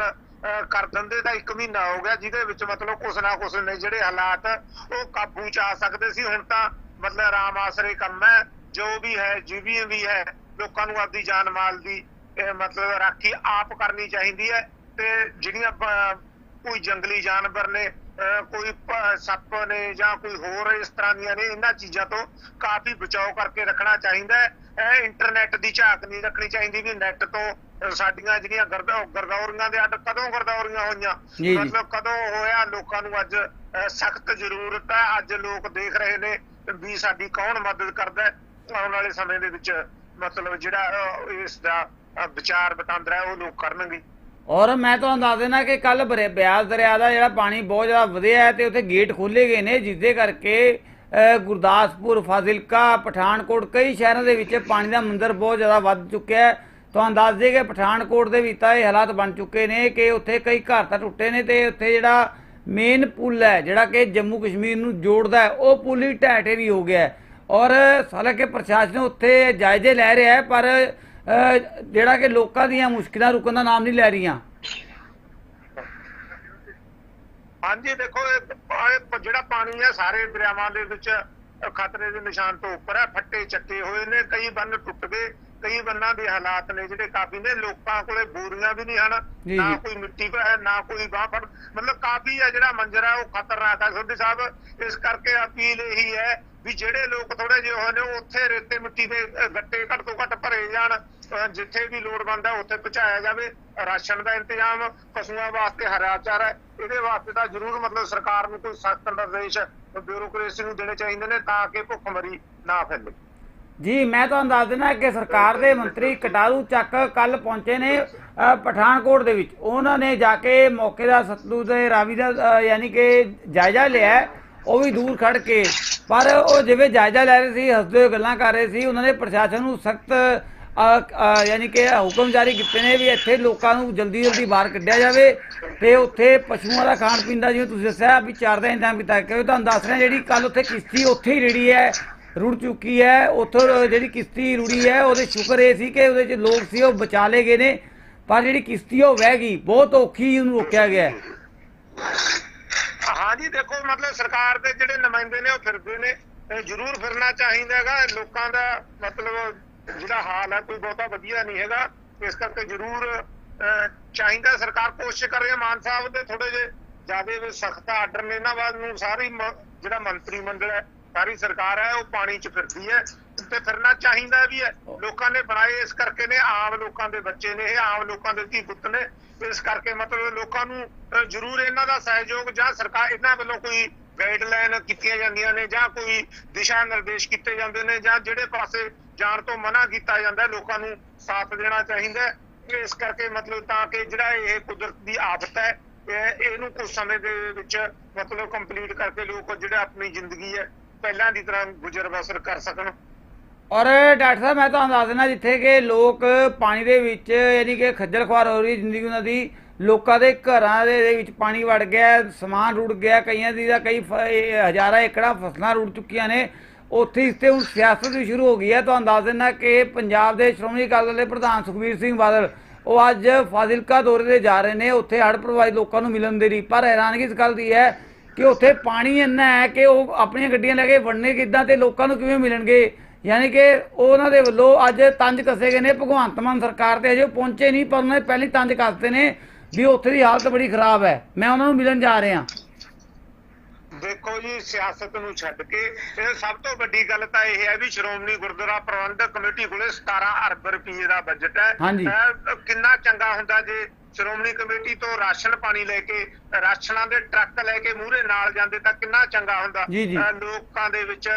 ਕਰ ਦਿੰਦੇ ਤਾਂ 1 ਮਹੀਨਾ ਹੋ ਗਿਆ, ਜਿਹਦੇ ਵਿੱਚ ਮਤਲਬ ਕੁਛ ਨਾ ਕੁਛ ਨੇ ਜਿਹੜੇ ਹਾਲਾਤ ਉਹ ਕਾਬੂ ਚ ਆ ਸਕਦੇ ਸੀ। ਹੁਣ ਤਾਂ ਮਤਲਬ ਆਰਾਮ ਆਸਰੇ ਕੰਮ ਹੈ, ਜੋ ਵੀ ਹੈ, ਜਿਵੇਂ ਵੀ ਹੈ, ਲੋਕਾਂ ਨੂੰ ਆਪਦੀ ਜਾਨ ਮਾਲ ਦੀ ਮਤਲਬ ਰਾਖੀ ਆਪ ਕਰਨੀ ਚਾਹੀਦੀ ਹੈ। ਤੇ ਜਿਹੜੀਆਂ ਕੋਈ ਜੰਗਲੀ ਜਾਨਵਰ ਨੇ ਕੋਈ ਸੱਪ ਨੇ ਜਾਂ ਕੋਈ ਹੋਰ ਇਸ ਤਰ੍ਹਾਂ ਦੀਆਂ ਨੇ, ਇਹਨਾਂ ਚੀਜ਼ਾਂ ਤੋਂ ਕਾਫੀ ਬਚਾਓ ਕਰਕੇ ਰੱਖਣਾ ਚਾਹੀਦਾ ਹੈ। ਇਹ ਇੰਟਰਨੈਟ ਦੀ ਝਾਕ ਨਹੀਂ ਰੱਖਣੀ ਚਾਹੀਦੀ ਵੀ ਨੈਟ ਤੋਂ ਸਾਡੀਆਂ ਜਿਹੜੀਆਂ ਗਰਦੌ ਗਰਦੌਰੀਆਂ ਦੇ ਅੱਡ ਕਦੋਂ ਗਰਦੌਰੀਆਂ ਹੋਈਆਂ। ਮਤਲਬ ਕਦੋਂ ਹੋਇਆ? ਲੋਕਾਂ ਨੂੰ ਅੱਜ ਸਖਤ ਜ਼ਰੂਰਤ ਹੈ। ਅੱਜ ਲੋਕ ਦੇਖ ਰਹੇ ਨੇ ਵੀ ਸਾਡੀ ਕੌਣ ਮਦਦ ਕਰਦਾ ਆਉਣ ਵਾਲੇ ਸਮੇਂ ਦੇ ਵਿੱਚ ਮਤਲਬ ਜਿਹੜਾ ਇਸ ਦਾ ਵਿਚਾਰ ਵਟਾਂਦਰਾ ਉਹ ਲੋਕ ਕਰਨਗੇ। ਔਰ ਮੈਂ ਤੁਹਾਨੂੰ ਦੱਸ ਦੇਣਾ ਕਿ ਕੱਲ ਬਿਆਸ ਦਰਿਆ ਦਾ ਜਿਹੜਾ ਪਾਣੀ ਬਹੁਤ ਜ਼ਿਆਦਾ ਵਧਿਆ ਹੈ ਤੇ ਉੱਥੇ ਗੇਟ ਖੋਲੇ ਗਏ ਨੇ ਜਿਸ ਦੇ ਕਰਕੇ ਗੁਰਦਾਸਪੁਰ ਫਾਜ਼ਿਲਕਾ ਪਠਾਨਕੋਟ ਕਈ ਸ਼ਹਿਰਾਂ ਦੇ ਵਿੱਚ ਪਾਣੀ ਦਾ ਮੰਦਰ ਬਹੁਤ ਜ਼ਿਆਦਾ ਵੱਧ ਚੁੱਕਿਆ ਹੈ। ਤੁਹਾਨੂੰ ਦੱਸ ਦਈਏ ਕਿ ਪਠਾਨਕੋਟ ਦੇ ਵਿੱਚ ਤਾਂ ਇਹ ਹਾਲਾਤ ਬਣ ਚੁੱਕੇ ਨੇ ਕਿ ਉੱਥੇ ਕਈ ਘਰ ਤਾਂ ਟੁੱਟੇ ਨੇ ਤੇ ਉੱਥੇ ਜਿਹੜਾ ਮੇਨ ਪੁਲ ਹੈ, ਜਿਹੜਾ ਕਿ ਜੰਮੂ ਕਸ਼ਮੀਰ ਨੂੰ ਜੋੜਦਾ ਹੈ, ਉਹ ਪੁਲ ਹੀ ਢਹਿ ਢੇਰੀ ਹੋ ਗਿਆ ਹੈ। ਔਰ ਹਾਲਾਂਕਿ ਪ੍ਰਸ਼ਾਸਨ ਉੱਥੇ ਜਾਇਜ਼ੇ ਲੈ ਰਿਹਾ ਹੈ, ਪਰ ਜਿਹੜਾ ਕਿ ਲੋਕਾਂ ਦੀਆਂ ਮੁਸ਼ਕਿਲਾਂ ਰੁਕਣ ਦਾ ਨਾਮ ਨਹੀਂ ਲੈ ਰਹੀਆਂ। ਹਾਂਜੀ, ਦੇਖੋ, ਇਹ ਜਿਹੜਾ ਪਾਣੀ ਹੈ, ਸਾਰੇ ਦਰਿਆਵਾਂ ਦੇ ਵਿੱਚ ਖਤਰੇ ਦੇ ਨਿਸ਼ਾਨ ਤੋਂ ਉੱਪਰ ਹੈ, ਫੱਟੇ ਚੱਕੇ ਹੋਏ ਨੇ, ਕਈ ਬੰਨ ਟੁੱਟ ਗਏ। ਕਈ ਬੰਨਾਂ ਦੇ ਹਾਲਾਤ ਨੇ ਜਿਹੜੇ ਕਾਫੀ ਨੇ ਲੋਕਾਂ ਕੋਲੇ ਬੋਰੀਆਂ ਵੀ ਨਹੀਂ ਹਨ ਨਾ। ਕੋਈ ਮਿੱਟੀ ਹੈ ਨਾ ਕੋਈ ਬਾਹ ਫੜ ਮਤਲਬ ਕਾਫੀ ਹੈ ਜਿਹੜਾ ਮੰਜ਼ਰ ਹੈ ਉਹ ਖਤਰਨਾਕ ਹੈ ਸੋਢੀ ਸਾਹਿਬ ਇਸ ਕਰਕੇ ਅਪੀਲ ਇਹੀ ਹੈ ਵੀ ਜਿਹੜੇ ਲੋਕ ਥੋੜੇ ਜਿਹੇ ਹੋਏ ਨੇ ਉੱਥੇ ਰੇਤੇ ਮਿੱਟੀ ਦੇ ਗੱਟੇ ਘੱਟ ਤੋਂ ਘੱਟ ਭਰੇ ਜਾਣ ਜਿੱਥੇ ਵੀ ਲੋੜਵੰਦ ਹੈ ਉੱਥੇ ਪਹੁੰਚਾਇਆ ਜਾਵੇ ਰਾਸ਼ਨ ਦਾ ਇੰਤਜ਼ਾਮ ਪਸ਼ੂਆਂ ਵਾਸਤੇ ਹਰਾ ਚਾਰਾ। ਇਹਦੇ ਵਾਸਤੇ ਤਾਂ ਜ਼ਰੂਰ ਮਤਲਬ ਸਰਕਾਰ ਨੂੰ ਕੋਈ ਸਖਤ ਨਿਰਦੇਸ਼ ਬਿਊਰੋਕ੍ਰੇਸੀ ਨੂੰ ਦੇਣੇ ਚਾਹੀਦੇ ਨੇ ਤਾਂ ਕਿ ਭੁੱਖਮਰੀ ਨਾ ਫੈਲੇ ਜੀ, ਮੈਂ ਤੁਹਾਨੂੰ ਦੱਸ ਦਿੰਦਾ ਕਿ ਸਰਕਾਰ ਦੇ ਮੰਤਰੀ ਕਟਾਰੂ ਚੱਕ ਕੱਲ ਪਹੁੰਚੇ ਨੇ ਪਠਾਨਕੋਟ ਦੇ ਵਿੱਚ। ਉਹਨਾਂ ਨੇ ਜਾ ਕੇ ਮੌਕੇ ਦਾ ਸਤਲੁਜ ਦੇ ਰਾਵੀ ਦਾ ਯਾਨੀ ਕਿ ਜਾਇਜ਼ਾ ਲਿਆ। ਉਹ ਵੀ ਦੂਰ ਖੜ ਕੇ। ਪਰ ਉਹ ਜਿਵੇਂ ਜਾਇਜ਼ਾ ਲੈ ਰਹੇ ਸੀ, ਹੱਸਦੇ ਹੋਏ ਗੱਲਾਂ ਕਰ ਰਹੇ ਸੀ, ਉਹਨਾਂ ਨੇ ਪ੍ਰਸ਼ਾਸਨ ਨੂੰ ਸਖਤ ਯਾਨੀ ਕਿ ਹੁਕਮ ਜਾਰੀ ਕੀਤੇ ਨੇ ਵੀ ਇੱਥੇ ਲੋਕਾਂ ਨੂੰ ਜਲਦੀ ਜਲਦੀ ਬਾਹਰ ਕੱਢਿਆ ਜਾਵੇ ਤੇ ਉੱਥੇ ਪਸ਼ੂਆਂ ਦਾ ਖਾਣ ਪੀਣ ਦਾ, ਜਿਵੇਂ ਤੁਸੀਂ ਦੱਸਿਆ ਵੀ ਚਾਰ ਦਾ ਇੰਤਜ਼ਾਮ ਕੀਤਾ। ਕਿ ਤੁਹਾਨੂੰ ਦੱਸ ਰਿਹਾ ਜਿਹੜੀ ਕੱਲ ਉੱਥੇ ਕਿਸ਼ਤੀ ਉੱਥੇ ਹੀ ਰੇੜੀ ਹੈ ਰੁੜ ਚੁੱਕੀ ਹੈ, ਉੱਥੋਂ ਜਿਹੜੀ ਕਿਸ਼ਤੀ ਰੁੜੀ ਹੈ, ਉਹਦੇ ਸ਼ੁਕਰ ਇਹ ਸੀ ਕਿ ਉਹਦੇ ਚ ਲੋਕ ਸੀ, ਉਹ ਬਚਾ ਲਏ ਗਏ ਨੇ। ਪਰ ਜਿਹੜੀ ਕਿਸ਼ਤੀ ਉਹ ਵਹਿ ਗਈ, ਬਹੁਤ ਔਖੀ ਉਹਨੂੰ ਰੋਕਿਆ ਗਿਆ। ਹਾਂਜੀ, ਦੇਖੋ, ਮਤਲਬ ਸਰਕਾਰ ਦੇ ਜਿਹੜੇ ਨੁਮਾਇੰਦੇ ਨੇ, ਉਹ ਫਿਰਦੇ ਨੇ। ਜ਼ਰੂਰ ਫਿਰਨਾ ਚਾਹੀਦਾ ਹੈਗਾ। ਲੋਕਾਂ ਦਾ ਮਤਲਬ ਜਿਹੜਾ ਹਾਲ ਹੈ, ਕੋਈ ਬਹੁਤਾ ਵਧੀਆ ਨਹੀਂ ਹੈਗਾ। ਇਸ ਕਰਕੇ ਜ਼ਰੂਰ ਚਾਹੀਦਾ ਸਰਕਾਰ ਕੋਸ਼ਿਸ਼ ਕਰ ਰਹੀ ਹੈ। ਮਾਨ ਸਾਹਿਬ ਦੇ ਥੋੜੇ ਜਿਹੇ ਜਿਆਦੇ ਸਖਤ ਆਰਡਰ ਨੇ। ਇਹਨਾਂ ਬਾਅਦ ਨੂੰ ਸਾਰੀ ਜਿਹੜਾ ਮੰਤਰੀ ਮੰਡਲ ਹੈ ਸਾਰੀ ਸਰਕਾਰ ਹੈ, ਉਹ ਪਾਣੀ 'ਚ ਫਿਰਦੀ ਹੈ ਤੇ ਫਿਰਨਾ ਚਾਹੀਦਾ ਵੀ ਹੈ। ਲੋਕਾਂ ਨੇ ਬਣਾਏ, ਇਸ ਕਰਕੇ ਨੇ ਆਮ ਲੋਕਾਂ ਦੇ ਬੱਚੇ ਨੇ, ਇਹ ਆਮ ਲੋਕਾਂ ਦੇ ਧੀ ਪੁੱਤ ਨੇ। ਇਸ ਕਰਕੇ ਮਤਲਬ ਲੋਕਾਂ ਨੂੰ ਜ਼ਰੂਰ ਇਹਨਾਂ ਦਾ ਸਹਿਯੋਗ ਜਾਂ ਸਰਕਾਰ, ਇਹਨਾਂ ਵੱਲੋਂ ਕੋਈ ਗਾਈਡਲਾਈਨ ਕੀਤੀਆਂ ਜਾਂਦੀਆਂ ਨੇ ਜਾਂ ਕੋਈ ਦਿਸ਼ਾ ਨਿਰਦੇਸ਼ ਕੀਤੇ ਜਾਂਦੇ ਨੇ ਜਾਂ ਜਿਹੜੇ ਪਾਸੇ ਜਾਣ ਤੋਂ ਮਨਾ ਕੀਤਾ ਜਾਂਦਾ ਲੋਕਾਂ ਨੂੰ ਸਾਥ ਦੇਣਾ ਚਾਹੀਦਾ ਇਸ ਕਰਕੇ ਮਤਲਬ ਤਾਂ ਕਿ ਜਿਹੜਾ ਇਹ ਕੁਦਰਤ ਦੀ ਆਫਤ ਹੈ ਇਹਨੂੰ ਕੁਝ ਸਮੇਂ ਦੇ ਵਿੱਚ ਮਤਲਬ ਕੰਪਲੀਟ ਕਰਕੇ ਲੋਕ ਜਿਹੜਾ ਆਪਣੀ ਜ਼ਿੰਦਗੀ ਹੈ ਪਹਿਲਾਂ ਦੀ ਤਰ੍ਹਾਂ ਗੁਜ਼ਰ ਬਸਰ ਕਰ ਸਕਣ। ਔਰ ਡਾਕਟਰ ਸਾਹਿਬ, ਮੈਂ ਤੁਹਾਨੂੰ ਦੱਸ ਦਿੰਦਾ ਜਿੱਥੇ ਕਿ ਲੋਕ ਪਾਣੀ ਦੇ ਵਿੱਚ, ਯਾਨੀ ਕਿ ਖੱਜਲ ਖੁਆਰ ਹੋ ਰਹੀ ਜ਼ਿੰਦਗੀ ਉਹਨਾਂ ਦੀ, ਲੋਕਾਂ ਦੇ ਘਰਾਂ ਦੇ ਵਿੱਚ ਪਾਣੀ ਵੜ ਗਿਆ, ਸਮਾਨ ਰੁੜ ਗਿਆ, ਕਈਆਂ ਦੀ ਦਾ ਕਈ ਹਜ਼ਾਰਾਂ ਏਕੜਾਂ ਫਸਲਾਂ ਰੁੜ ਚੁੱਕੀਆਂ ਨੇ। ਉੱਥੇ ਇਸ ਤੇ ਹੁਣ ਸਿਆਸਤ ਵੀ ਸ਼ੁਰੂ ਹੋ ਗਈ ਹੈ। ਤੁਹਾਨੂੰ ਦੱਸ ਦਿੰਦਾ ਕਿ ਪੰਜਾਬ ਦੇ ਸ਼੍ਰੋਮਣੀ ਅਕਾਲੀ ਦਲ ਦੇ ਪ੍ਰਧਾਨ ਸੁਖਬੀਰ ਸਿੰਘ ਬਾਦਲ, ਉਹ ਅੱਜ ਫਾਜ਼ਿਲਕਾ ਦੌਰੇ ਤੇ ਜਾ ਰਹੇ ਨੇ। ਉੱਥੇ ਹੜ੍ਹ ਪ੍ਰਭਾਵਿਤ ਲੋਕਾਂ ਨੂੰ ਮਿਲਣ ਦੇ ਲਈ। ਪਰ ਹੈਰਾਨਗੀ ਇਸ ਗੱਲ ਦੀ ਹੈ ਕਿ ਉੱਥੇ ਪਾਣੀ ਇੰਨਾ ਹੈ ਕਿ ਉਹ ਆਪਣੀਆਂ ਗੱਡੀਆਂ ਲੈ ਕੇ ਵੜਨੇ ਕਿੱਦਾਂ ਤੇ ਲੋਕਾਂ ਨੂੰ ਕਿਵੇਂ ਮਿਲਣਗੇ? ਯਾਨੀ ਕਿ ਉਹਨਾਂ ਦੇ ਵੱਲੋਂ ਅੱਜ ਤੰਜ ਕੱਸੇ ਗਏ ਨੇ ਭਗਵੰਤ ਮਾਨ ਸਰਕਾਰ ਤੇ ਅਜੇ ਪਹੁੰਚੇ ਨਹੀਂ ਪਰ ਉਹਨਾਂ ਨੇ ਪਹਿਲੀ ਤੰਜ ਕੱਸਦੇ ਨੇ ਵੀ ਉੱਥੇ ਦੀ ਹਾਲਤ ਬੜੀ ਖਰਾਬ ਹੈ। ਮੈਂ ਉਹਨਾਂ ਨੂੰ ਮਿਲਣ ਜਾ ਰਿਹਾ। ਦੇਖੋ ਜੀ ਸਿਆਸਤ ਨੂੰ ਛੱਡ ਕੇ ਇਹ ਸਭ ਤੋਂ ਵੱਡੀ ਗੱਲ ਤਾਂ ਇਹ ਹੈ ਵੀ ਸ਼੍ਰੋਮਣੀ ਗੁਰਦੁਆਰਾ ਪ੍ਰਬੰਧਕ ਕਮੇਟੀ ਕੋਲੇ 17 ਅਰਬ ਰੁਪਏ ਦਾ ਬਜਟ ਹੈ। ਕਿੰਨਾ ਚੰਗਾ ਹੁੰਦਾ ਜੇ ਸ਼੍ਰੋਮਣੀ ਕਮੇਟੀ ਤੋਂ ਰਾਸ਼ਨ ਪਾਣੀ ਲੈ ਕੇ ਰਾਸ਼ਨਾਂ ਦੇ ਟਰੱਕ ਲੈ ਕੇ ਮੂਹਰੇ ਨਾਲ ਜਾਂਦੇ ਤਾਂ ਕਿੰਨਾ ਚੰਗਾ ਹੁੰਦਾ। ਲੋਕਾਂ ਦੇ ਵਿੱਚ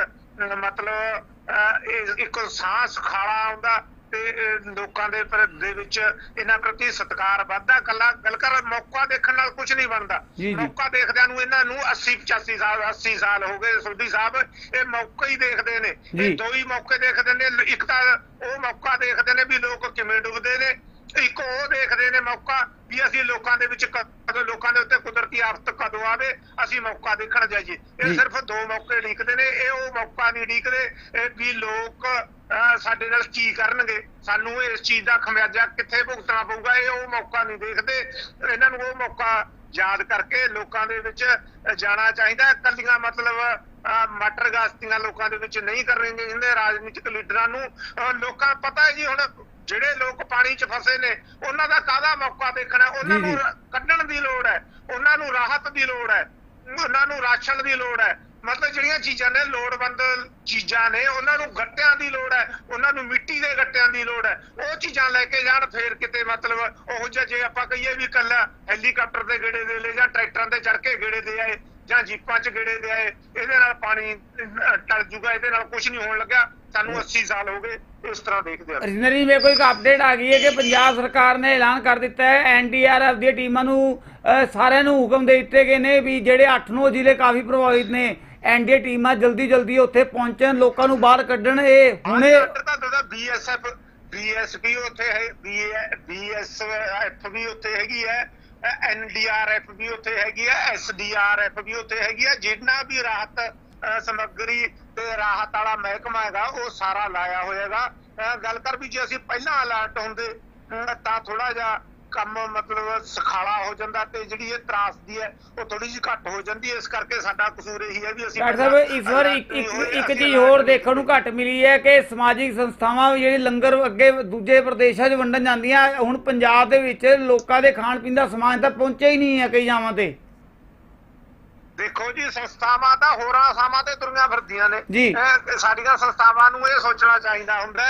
ਮਤਲਬ ਇੱਕ ਸਾਹ ਸੁਖਾਲਾ ਆਉਂਦਾ ਤੇ ਲੋਕਾਂ ਦੇ ਪਰ ਦੇ ਵਿੱਚ ਇਹਨਾਂ ਪ੍ਰਤੀ ਸਤਿਕਾਰ ਵੱਧਦਾ। ਕੱਲਾ ਗੱਲ ਕਰ ਮੌਕਾ ਦੇਖਣ ਨਾਲ ਕੁਝ ਨਹੀਂ ਬਣਦਾ। ਮੌਕਾ ਦੇਖਦਿਆਂ ਨੂੰ ਇਹਨਾਂ ਨੂੰ 80 85 ਸਾਲ 80 ਸਾਲ ਹੋ ਗਏ। ਸੋਢੀ ਸਾਹਿਬ ਇਹ ਮੌਕਾ ਹੀ ਦੇਖਦੇ ਨੇ। ਇਹ ਦੋ ਹੀ ਮੌਕੇ ਦੇਖਦੇ ਨੇ। ਇੱਕ ਤਾਂ ਉਹ ਮੌਕਾ ਦੇਖਦੇ ਨੇ ਵੀ ਲੋਕ ਕਿਵੇਂ ਡੁੱਬਦੇ ਨੇ। ਇੱਕ ਉਹ ਦੇਖਦੇ ਨੇ ਮੌਕਾ ਵੀ ਅਸੀਂ ਲੋਕਾਂ ਦੇ ਵਿੱਚ ਕਦੋਂ ਲੋਕਾਂ ਦੇ ਉੱਤੇ ਕੁਦਰਤੀ ਆਫਤ ਕਦੋਂ ਆਵੇ ਅਸੀਂ ਮੌਕਾ ਦੇਖਣ ਜਾਈਏ। ਇਹ। ਸਿਰਫ ਦੋ ਮੌਕੇ ਢੀਕਦੇ ਨੇ ਇਹ ਉਹ ਮੌਕਾ ਨਹੀਂ ਢੀਕਦੇ ਇਹ ਵੀ ਲੋਕ ਸਾਡੇ ਨਾਲ ਕੀ ਕਰਨਗੇ। ਸਾਨੂੰ ਇਸ ਚੀਜ਼ ਦਾ ਖਮਿਆਜਾ ਕਿੱਥੇ ਭੁਗਤਣਾ ਪਊਗਾ ਇਹ ਉਹ ਮੌਕਾ ਨਹੀਂ ਦੇਖਦੇ। ਇਹਨਾਂ ਨੂੰ ਉਹ ਮੌਕਾ ਯਾਦ ਕਰਕੇ ਲੋਕਾਂ ਦੇ ਵਿੱਚ ਜਾਣਾ ਚਾਹੀਦਾ। ਕੱਲੀਆਂ ਮਤਲਬ ਮਟਰ ਗਾਸਤੀਆਂ ਲੋਕਾਂ ਦੇ ਵਿੱਚ ਨਹੀਂ ਕਰਨਗੇ ਇਹਦੇ ਰਾਜਨੀਤਿਕ ਲੀਡਰਾਂ ਨੂੰ ਲੋਕਾਂ ਪਤਾ ਹੈ ਜੀ ਹੁਣ ਜਿਹੜੇ ਲੋਕ ਪਾਣੀ 'ਚ ਫਸੇ ਨੇ ਉਹਨਾਂ ਦਾ ਕਾਹਦਾ ਮੌਕਾ ਦੇਖਣਾ? ਉਹਨਾਂ। ਨੂੰ ਕੱਢਣ ਦੀ ਲੋੜ ਹੈ। ਉਹਨਾਂ ਨੂੰ ਰਾਹਤ ਦੀ ਲੋੜ ਹੈ। ਉਹਨਾਂ ਨੂੰ ਰਾਸ਼ਨ ਦੀ ਲੋੜ ਹੈ। ਮਤਲਬ ਜਿਹੜੀਆਂ ਚੀਜ਼ਾਂ ਨੇ ਲੋੜਵੰਦ ਚੀਜ਼ਾਂ ਨੇ ਉਹਨਾਂ ਨੂੰ ਗੱਟਿਆਂ ਦੀ ਲੋੜ ਹੈ। ਉਹਨਾਂ ਨੂੰ ਮਿੱਟੀ ਦੇ ਗੱਟਿਆਂ ਦੀ ਲੋੜ ਹੈ। ਉਹ ਚੀਜ਼ਾਂ ਲੈ ਕੇ ਜਾਣ ਫੇਰ ਕਿਤੇ ਮਤਲਬ ਉਹ ਜਿਹਾ ਜੇ ਆਪਾਂ ਕਹੀਏ ਵੀ ਕੱਲਾ ਹੈਲੀਕਾਪਟਰ ਦੇ ਗੇੜੇ ਦੇ ਲੈ ਜਾਂ ਟਰੈਕਟਰਾਂ ਤੇ ਚੜ ਕੇ ਗੇੜੇ ਦੇ ਆਏ ਜਾਂ ਜੀਪਾਂ 'ਚ ਗੇੜੇ ਦੇ ਆਏ ਇਹਦੇ ਨਾਲ ਪਾਣੀ ਟਲ ਜੂਗਾ ਇਹਦੇ ਨਾਲ ਕੁਝ ਨਹੀਂ ਹੋਣ ਲੱਗਾ ਸਾਨੂੰ 80 ਸਾਲ ਹੋ ਗਏ ਇਸ ਤਰ੍ਹਾਂ ਦੇਖਦੇ ਆ। ਰਿਜਨਰੀ ਮੇ ਕੋਈ ਅਪਡੇਟ ਆ ਗਈ ਹੈ ਕਿ ਪੰਜਾਬ ਸਰਕਾਰ ਨੇ ਐਲਾਨ ਕਰ ਦਿੱਤਾ ਹੈ। ਐਨਡੀਆਰਐਫ ਦੀਆਂ ਟੀਮਾਂ ਨੂੰ ਸਾਰਿਆਂ ਨੂੰ ਹੁਕਮ ਦੇ ਦਿੱਤੇ ਗਏ ਨੇ ਵੀ ਜਿਹੜੇ 8-9 ਜ਼ਿਲ੍ਹੇ ਕਾਫੀ ਪ੍ਰਭਾਵਿਤ ਨੇ ਐਨਡੀਏ ਟੀਮਾਂ ਜਲਦੀ ਜਲਦੀ ਉੱਥੇ ਪਹੁੰਚਣ ਲੋਕਾਂ ਨੂੰ ਬਾਹਰ ਕੱਢਣ। ਇਹ ਹੁਣੇ ਤਾਂ ਬੀਐਸਐਫ ਬੀਐਸਪੀ ਉੱਥੇ ਹੈ ਬੀਐਸਐਫ ਵੀ ਉੱਥੇ ਹੈਗੀ ਹੈ ਐਨਡੀਆਰਐਫ ਵੀ ਉੱਥੇ ਹੈਗੀ ਹੈ ਐਸਡੀਆਰਐਫ ਵੀ ਉੱਥੇ ਹੈਗੀ ਹੈ ਜਿੰਨਾ ਵੀ ਰਾਹਤ ਸਮੱਗਰੀ ਤੇ ਰਾਹਤ ਵਾਲਾ ਮਹਿਕਮਾ ਹੈਗਾ ਉਹ ਸਾਰਾ ਲਾਇਆ ਅਹ, ਗੱਲ ਕਰ ਵੀ ਜੇ ਅਸੀਂ ਪਹਿਲਾਂ ਅਲਰਟ ਹੁੰਦੇ ਤਾਂ ਥੋੜਾ ਜਿਹਾ ਕੰਮ ਮਤਲਬ ਸਖਾਲਾ ਹੋ ਜਾਂਦਾ ਤੇ ਜਿਹੜੀ ਇਹ ਤਰਾਸਦੀ ਹੈ ਉਹ ਥੋੜੀ ਜਿਹੀ ਘੱਟ ਹੋ ਜਾਂਦੀ ਹੈ। ਇਸ ਕਰਕੇ ਸਾਡਾ ਕਸੂਰ ਇਹੀ ਹੈ ਵੀ ਅਸੀਂ ਡਾਕਟਰ ਸਾਹਿਬ ਇਸ ਵਾਰ ਇੱਕ ਇੱਕ ਚੀਜ਼ ਹੋਰ ਦੇਖਣ ਨੂੰ ਘੱਟ ਮਿਲੀ ਹੈ ਕਿ ਸਮਾਜਿਕ ਸੰਸਥਾਵਾਂ ਜਿਹੜੀ ਲੰਗਰ ਅੱਗੇ ਦੂਜੇ ਪ੍ਰਦੇਸ਼ਾਂ 'ਚ ਵੰਡਣ ਜਾਂਦੀਆਂ ਹੁਣ ਪੰਜਾਬ ਦੇ ਵਿੱਚ ਲੋਕਾਂ ਦੇ ਖਾਣ ਪੀਣ ਦਾ ਸਮਾਨ ਤਾਂ ਪਹੁੰਚਿਆ ਹੀ ਨਹੀਂ ਹੈ ਕਈ ਜਾਵਾਂ ਤੇ। ਦੇਖੋ ਜੀ ਸੰਸਥਾਵਾਂ ਤਾਂ ਹੋਰਾਂ ਥਾਵਾਂ ਤੇ ਤੁਰੀਆਂ ਫਿਰਦੀਆਂ ਨੇ ਸਾਡੀਆਂ ਸੰਸਥਾਵਾਂ ਨੂੰ ਇਹ ਸੋਚਣਾ ਚਾਹੀਦਾ ਹੁੰਦਾ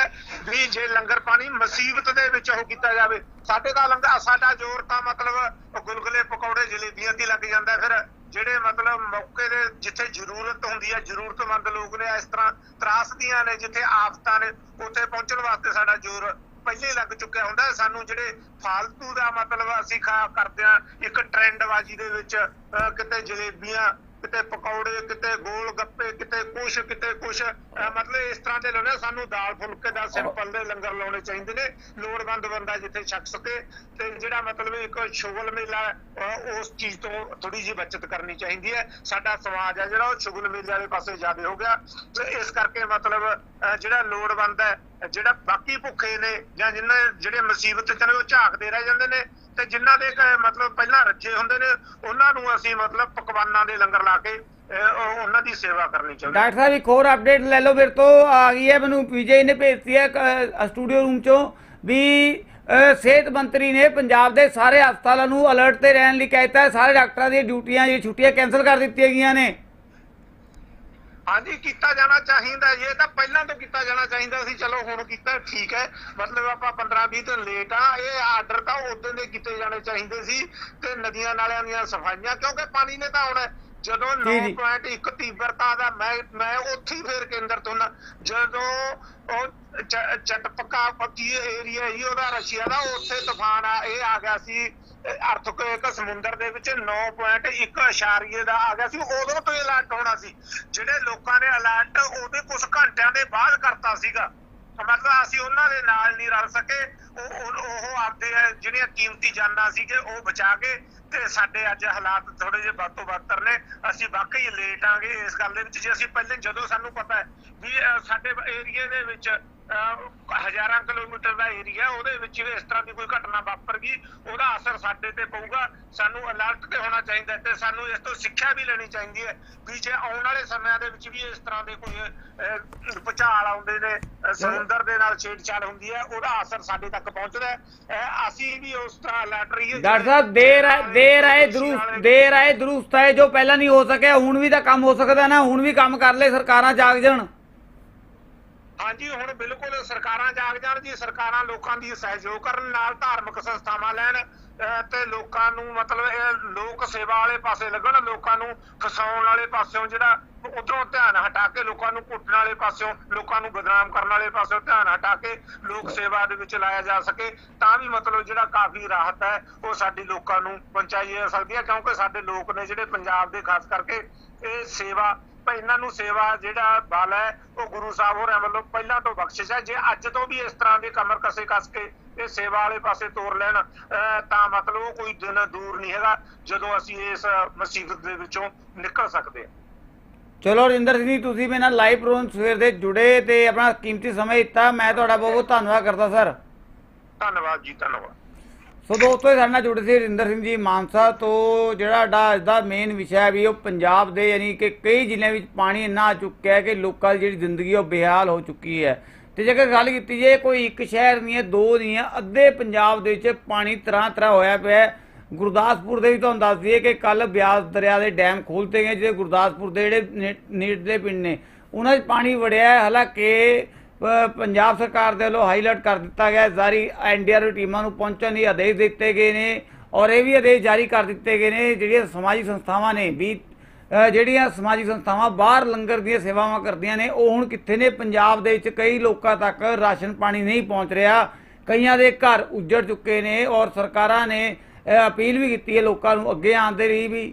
ਵੀ ਜੇ ਲੰਗਰ ਪਾਣੀ ਮੁਸੀਬਤ ਦੇ ਵਿੱਚ ਉਹ ਕੀਤਾ ਜਾਵੇ ਸਾਡੇ ਦਾ ਲੰਗਰ ਸਾਡਾ ਜ਼ੋਰ ਤਾਂ ਮਤਲਬ ਗੁਲਗੁਲੇ ਪਕੌੜੇ ਜਲੇਬੀਆਂ ਦੀ ਲੱਗ ਜਾਂਦਾ। ਫਿਰ ਜਿਹੜੇ ਮਤਲਬ ਮੌਕੇ ਦੇ ਜਿੱਥੇ ਜ਼ਰੂਰਤ ਹੁੰਦੀ ਹੈ ਜ਼ਰੂਰਤਮੰਦ ਲੋਕ ਨੇ ਇਸ ਤਰ੍ਹਾਂ ਤਰਾਸਦੀਆਂ ਨੇ ਜਿੱਥੇ ਆਫਤਾਂ ਨੇ ਉੱਥੇ ਪਹੁੰਚਣ ਵਾਸਤੇ ਸਾਡਾ ਜ਼ੋਰ ਪਹਿਲੇ ਲੱਗ ਚੁੱਕਿਆ ਹੁੰਦਾ ਸਾਨੂੰ ਜਿਹੜੇ ਫਾਲਤੂ ਦਾ ਮਤਲਬ ਅਸੀਂ ਖਾ ਕਰਦੇ ਆ ਇੱਕ ਟ੍ਰੈਂਡਬਾਜ਼ੀ ਦੇ ਵਿੱਚ ਅਹ, ਕਿਤੇ ਜਲੇਬੀਆਂ ਕਿਤੇ ਪਕੌੜੇ ਕਿਤੇ ਗੋਲ ਕਿਤੇ ਕੁਛ ਕਿਤੇ ਕੁਛ ਮਤਲਬ ਇਸ ਤਰ੍ਹਾਂ ਦੇ ਲਾਉਣੇ ਸਾਨੂੰ ਦਾਲ ਫੁਲਕੇ ਦਾ ਸਿੰਪਲ ਦੇ ਲੰਗਰ ਲਾਉਣੇ ਚਾਹੀਦੇ ਨੇ, ਲੋੜਵੰਦ ਬੰਦਾ ਜਿੱਥੇ ਛਕ ਸਕੇ ਤੇ ਜਿਹੜਾ ਮਤਲਬ ਇੱਕ ਸ਼ੁਗਲ ਮੇਲਾ ਉਸ ਚੀਜ਼ ਤੋਂ ਥੋੜੀ ਜਿਹੀ ਬਚਤ ਕਰਨੀ ਚਾਹੀਦੀ ਹੈ। ਸਾਡਾ ਸਮਾਜ ਹੈ ਜਿਹੜਾ, ਉਹ ਸ਼ੁਗਲ ਮੇਲੇ ਵਾਲੇ ਪਾਸੇ ਜ਼ਿਆਦਾ ਹੋ ਗਿਆ। ਤੇ ਇਸ ਕਰਕੇ ਮਤਲਬ ਜਿਹੜਾ ਲੋੜਵੰਦ ਹੈ, ਜਿਹੜਾ ਬਾਕੀ ਭੁੱਖੇ ਨੇ ਜਾਂ ਜਿਨ੍ਹਾਂ, ਜਿਹੜੇ ਮੁਸੀਬਤ ਚ ਨੇ, ਉਹ ਝਾਕਦੇ ਰਹਿ ਜਾਂਦੇ ਨੇ ਤੇ ਜਿਨ੍ਹਾਂ ਦੇ ਮਤਲਬ ਪਹਿਲਾਂ ਰੱਜੇ ਹੁੰਦੇ ਨੇ, ਉਹਨਾਂ ਨੂੰ ਅਸੀਂ ਮਤਲਬ ਪਕਵਾਨਾਂ ਦੇ ਲੰਗਰ ਲਾ ਕੇ ਉਹਨਾਂ ਦੀ ਸੇਵਾ ਕਰਨੀ ਚਾਹੁੰਦੇ ਡਾਕਟਰ ਸਾਹਿਬ ਇੱਕ ਹੋਰ ਅਪਡੇਟ ਲੈ ਲਓ ਮੇਰੇ ਤੋਂ। ਆ ਗਈ ਹੈ ਮੈਨੂੰ ਵਿਜੇ ਨੇ ਭੇਜਤੀ ਹੈ ਸਟੂਡੀਓ ਰੂਮ ਚੋਂ ਵੀ ਸਿਹਤ ਮੰਤਰੀ ਨੇ ਪੰਜਾਬ ਦੇ ਸਾਰੇ ਹਸਪਤਾਲਾਂ ਨੂੰ ਅਲਰਟ ਤੇ ਰਹਿਣ ਲਈ ਕਹਿਤਾ ਹੈ। ਸਾਰੇ ਡਾਕਟਰਾਂ ਦੀਆਂ ਡਿਊਟੀਆਂ ਜਾਂ ਛੁੱਟੀਆਂ ਕੈਨਸਲ ਕਰ ਦਿੱਤੀਆਂ ਗਈਆਂ ਨੇ। ਹਾਂਜੀ ਕੀਤਾ ਜਾਣਾ ਚਾਹੀਦਾ ਇਹ ਤਾਂ ਪਹਿਲਾਂ ਤੋਂ ਕੀਤਾ ਜਾਣਾ ਚਾਹੀਦਾ ਸੀ। ਚਲੋ ਹੁਣ ਕੀਤਾ ਠੀਕ ਹੈ। ਮਤਲਬ ਆਪਾਂ 15 20 ਦਿਨ ਲੇਟ ਆ। ਇਹ ਆਰਡਰ ਤਾਂ ਉਦੋਂ ਦੇ ਕੀਤੇ ਜਾਣੇ ਚਾਹੀਦੇ ਸੀ। ਤੇ ਨਦੀਆਂ ਨਾਲਿਆਂ ਦੀਆਂ ਸਫਾਈਆਂ ਕਿਉਂਕਿ ਪਾਣੀ ਨੇ ਤਾਂ ਆਉਣਾ। ਜਦੋਂ ਜੀ, ਜੀ। 9.1 ਤੀਬਰਤਾ ਦਾ ਮੈਂ ਮੈਂ ਉੱਥੇ ਹੀ ਫੇਰ ਕੇਂਦਰ ਤੋਂ ਨਾ ਜਦੋਂ ਉਹ ਚਟਪਕਾ ਪੱਕੀ ਏਰੀਆ ਹੀ ਉਹਦਾ ਰਸ਼ੀਆ ਦਾ ਉੱਥੇ ਤੂਫਾਨ ਆ ਇਹ ਆ ਗਿਆ ਸੀ ਅਰਥਕਵੇਕ ਸਮੁੰਦਰ ਦੇ ਵਿੱਚ 9.1 ਇਸ਼ਾਰੀਏ ਦਾ ਆ ਗਿਆ ਸੀ ਉਦੋਂ ਤੋਂ ਅਲਰਟ ਹੋਣਾ ਸੀ ਜਿਹੜੇ ਲੋਕਾਂ ਨੇ ਅਲਰਟ ਉਹਦੇ ਕੁਝ ਘੰਟਿਆਂ ਦੇ ਬਾਅਦ ਕਰਤਾ ਸੀਗਾ ਮਤਲਬ ਅਸੀਂ ਉਹਨਾਂ ਦੇ ਨਾਲ ਨਹੀਂ ਰਲ ਸਕੇ। ਉਹ ਉਹ ਉਹ ਆਪਦੇ ਜਿਹੜੀਆਂ ਕੀਮਤੀ ਜਾਨਾਂ ਸੀਗੇ, ਉਹ ਬਚਾ ਕੇ ਤੇ ਸਾਡੇ ਅੱਜ ਹਾਲਾਤ ਥੋੜੇ ਜਿਹੇ ਵੱਧ ਤੋਂ ਬੱਤਰ ਨੇ ਅਸੀਂ ਵਾਕਈ ਲੇਟ ਆਂਗੇ ਇਸ ਗੱਲ ਦੇ ਵਿੱਚ। ਜੇ ਅਸੀਂ ਪਹਿਲੇ ਜਦੋਂ ਸਾਨੂੰ ਪਤਾ ਹੈ ਵੀ ਸਾਡੇ ਏਰੀਏ ਦੇ ਵਿੱਚ ਹਜ਼ਾਰਾਂ ਕਿਲੋਮੀਟਰ ਦਾ ਏਰੀਆ ਉਹਦੇ ਵਿੱਚ ਇਸ ਤਰ੍ਹਾਂ ਦੀ ਕੋਈ ਘਟਨਾ ਵਾਪਰ ਗਈ ਉਹਦਾ ਅਸਰ ਸਾਡੇ ਤੇ ਪਊਗਾ। ਸਾਨੂੰ ਅਲਰਟ ਤੇ ਹੋਣਾ ਚਾਹੀਦਾ ਹੈ ਤੇ ਸਾਨੂੰ ਇਸ ਤੋਂ ਸਿੱਖਿਆ ਵੀ ਲੈਣੀ ਚਾਹੀਦੀ ਹੈ ਵੀ ਜੇ ਆਉਣ ਵਾਲੇ ਸਮਿਆਂ ਦੇ ਵਿੱਚ ਵੀ ਇਸ ਤਰ੍ਹਾਂ ਦੇ ਕੋਈ ਭੁਚਾਲ ਆਉਂਦੇ ਨੇ ਸਮੁੰਦਰ ਦੇ ਨਾਲ ਛੇੜਛਾੜ ਹੁੰਦੀ ਹੈ ਉਹਦਾ ਅਸਰ ਸਾਡੇ ਤੱਕ ਪਹੁੰਚਦਾ ਹੈ। ਅਸੀਂ ਵੀ ਉਸ ਤਰ੍ਹਾਂ ਅਲਰਟ ਰਹੀਏ ਡਾਕਟਰ ਸਾਹਿਬ ਦੇਰ ਆਏ ਦੇਰ ਆਏ ਦਰੁਸਤ ਦੇਰ ਆਏ ਦਰੁਸਤ ਹੈ ਜੋ ਪਹਿਲਾਂ ਨਹੀਂ ਹੋ ਸਕਿਆ ਹੁਣ ਵੀ ਤਾਂ ਕੰਮ ਹੋ ਸਕਦਾ ਨਾ ਹੁਣ ਵੀ ਕੰਮ ਕਰ ਲੈ ਸਰਕਾਰਾਂ ਜਾਗ ਜਾਣ। ਹਾਂਜੀ, ਹੁਣ ਬਿਲਕੁਲ ਸਰਕਾਰਾਂ ਜਾਗ ਜਾਣ ਜੀ, ਸਰਕਾਰਾਂ ਲੋਕਾਂ ਦੀ ਸਹਿਯੋਗ ਕਰਨ ਨਾਲ ਧਾਰਮਿਕ ਸੰਸਥਾਵਾਂ ਲੈਣ ਤੇ ਲੋਕਾਂ ਨੂੰ ਮਤਲਬ ਇਹ ਲੋਕ ਸੇਵਾ ਵਾਲੇ ਪਾਸੇ ਲੱਗਣ, ਲੋਕਾਂ ਨੂੰ ਫਸਾਉਣ ਵਾਲੇ ਪਾਸਿਓਂ ਜਿਹੜਾ ਉਧਰੋਂ ਧਿਆਨ ਹਟਾ ਕੇ ਲੋਕਾਂ ਨੂੰ ਕੁੱਟਣ ਵਾਲੇ ਪਾਸਿਓਂ, ਲੋਕਾਂ ਨੂੰ ਬਦਨਾਮ ਕਰਨ ਵਾਲੇ ਪਾਸਿਓਂ ਧਿਆਨ ਹਟਾ ਕੇ ਲੋਕ ਸੇਵਾ ਦੇ ਵਿੱਚ ਲਾਇਆ ਜਾ ਸਕੇ, ਤਾਂ ਵੀ ਮਤਲਬ ਜਿਹੜਾ ਕਾਫੀ ਰਾਹਤ ਹੈ, ਉਹ ਸਾਡੀ ਲੋਕਾਂ ਨੂੰ ਪਹੁੰਚਾਈ ਜਾ ਸਕਦੀ ਹੈ, ਕਿਉਂਕਿ ਸਾਡੇ ਲੋਕ ਨੇ ਜਿਹੜੇ ਪੰਜਾਬ ਦੇ, ਖਾਸ ਕਰਕੇ ਇਹ ਸੇਵਾ ਇਹਨਾਂ ਨੂੰ ਸੇਵਾ ਜਿਹੜਾ ਬਲ ਹੈ ਉਹ ਗੁਰੂ ਸਾਹਿਬ ਹੋਰਾਂ ਵੱਲੋਂ ਪਹਿਲਾਂ ਤੋਂ ਬਖਸ਼ਿਸ਼ ਹੈ। ਜੇ ਅੱਜ ਤੋਂ ਵੀ ਇਸ ਤਰ੍ਹਾਂ ਦੇ ਕਮਰ ਕਸੇ ਕੱਸ ਕੇ ਇਹ ਸੇਵਾ ਵਾਲੇ ਪਾਸੇ ਤੋਰ ਲੈਣ ਤਾਂ ਮਤਲਬ ਉਹ ਕੋਈ ਦਿਨ ਦੂਰ ਨਹੀਂ ਹੈਗਾ ਜਦੋਂ ਅਸੀਂ ਇਸ ਮੁਸੀਬਤ ਦੇ ਵਿੱਚੋਂ ਨਿਕਲ ਸਕਦੇ ਹਾਂ। ਚਲੋ ਰਿੰਦਰ ਸਿੰਘ ਜੀ ਤੁਸੀਂ ਮੇਰੇ ਨਾਲ ਲਾਈਵ ਪ੍ਰੋਗਰਾਮ ਸਵੇਰ ਦੇ ਜੁੜੇ ਤੇ ਆਪਣਾ ਕੀਮਤੀ ਸਮਾਂ ਦਿੱਤਾ। ਮੈਂ ਤੁਹਾਡਾ ਬਹੁਤ ਬਹੁਤ ਧੰਨਵਾਦ ਕਰਦਾ ਸਰ। ਧੰਨਵਾਦ ਜੀ ਧੰਨਵਾਦ। ਸੋ ਦੋਸਤੋ ਇਹ ਸਾਡੇ ਨਾਲ ਜੁੜੇ ਸੀ ਰਿੰਦਰ ਸਿੰਘ ਜੀ ਮਾਨਸਾ ਤੋਂ, ਜਿਹੜਾ ਸਾਡਾ ਅੱਜ ਦਾ ਮੇਨ ਵਿਸ਼ਾ ਹੈ ਵੀ ਉਹ ਪੰਜਾਬ ਦੇ, ਯਾਨੀ ਕਿ ਕਈ ਜ਼ਿਲ੍ਹਿਆਂ ਵਿੱਚ ਪਾਣੀ ਇੰਨਾ ਆ ਚੁੱਕਿਆ ਹੈ ਕਿ ਲੋਕਾਂ ਦੀ ਜਿਹੜੀ ਜ਼ਿੰਦਗੀ ਉਹ ਬੇਹਾਲ ਹੋ ਚੁੱਕੀ ਹੈ। ਤੇ ਜੇਕਰ ਗੱਲ ਕੀਤੀ ਜੇ ਕੋਈ ਇੱਕ ਸ਼ਹਿਰ ਨਹੀਂ ਹੈ, ਦੋ ਨਹੀਂ ਹੈ, ਅੱਧੇ ਪੰਜਾਬ ਦੇ ਵਿੱਚ ਪਾਣੀ ਤਰ੍ਹਾਂ ਤਰ੍ਹਾਂ ਹੋਇਆ ਪਿਆ ਗੁਰਦਾਸਪੁਰ ਦੇ ਵੀ ਤੁਹਾਨੂੰ ਦੱਸ ਦਈਏ ਕਿ ਕੱਲ ਬਿਆਸ ਦਰਿਆ ਦੇ ਡੈਮ ਖੋਲਤੇ ਗਏ ਜਿਹੜੇ ਗੁਰਦਾਸਪੁਰ ਦੇ ਜਿਹੜੇ ਨੇ- ਨੇੜਲੇ ਪਿੰਡ ਨੇ, ਉਹਨਾਂ 'ਚ ਪਾਣੀ ਵੜਿਆ ਹਾਲਾਂਕਿ ਪੰਜਾਬ ਸਰਕਾਰ ਦੇ ਵੱਲੋਂ ਹਾਈਲਾਈਟ ਕਰ ਦਿੱਤਾ ਗਿਆ ਹੈ। ਸਾਰੀ ਐਨਡੀਆਰਐਫ ਟੀਮਾਂ ਨੂੰ ਪਹੁੰਚਣ ਲਈ ਆਦੇਸ਼ ਦਿੱਤੇ ਗਏ ਨੇ ਔਰ ਇਹ ਵੀ ਆਦੇਸ਼ ਜਾਰੀ ਕਰ ਦਿੱਤੇ ਗਏ ਨੇ, ਜਿਹੜੀਆਂ ਸਮਾਜਿਕ ਸੰਸਥਾਵਾਂ ਨੇ, ਵੀ ਜਿਹੜੀਆਂ ਸਮਾਜਿਕ ਸੰਸਥਾਵਾਂ ਬਾਹਰ ਲੰਗਰ ਦੀਆਂ ਸੇਵਾਵਾਂ ਕਰਦੀਆਂ ਨੇ, ਉਹ ਹੁਣ ਕਿੱਥੇ ਨੇ? ਪੰਜਾਬ ਦੇ ਵਿੱਚ ਕਈ ਲੋਕਾਂ ਤੱਕ ਰਾਸ਼ਨ ਪਾਣੀ ਨਹੀਂ ਪਹੁੰਚ ਰਿਹਾ। ਕਈਆਂ ਦੇ ਘਰ ਉੱਜੜ ਚੁੱਕੇ ਨੇ ਔਰ ਸਰਕਾਰਾਂ ਨੇ ਅਪੀਲ ਵੀ ਕੀਤੀ ਹੈ ਲੋਕਾਂ ਨੂੰ ਅੱਗੇ ਆਉਣ ਦੇ ਲਈ ਵੀ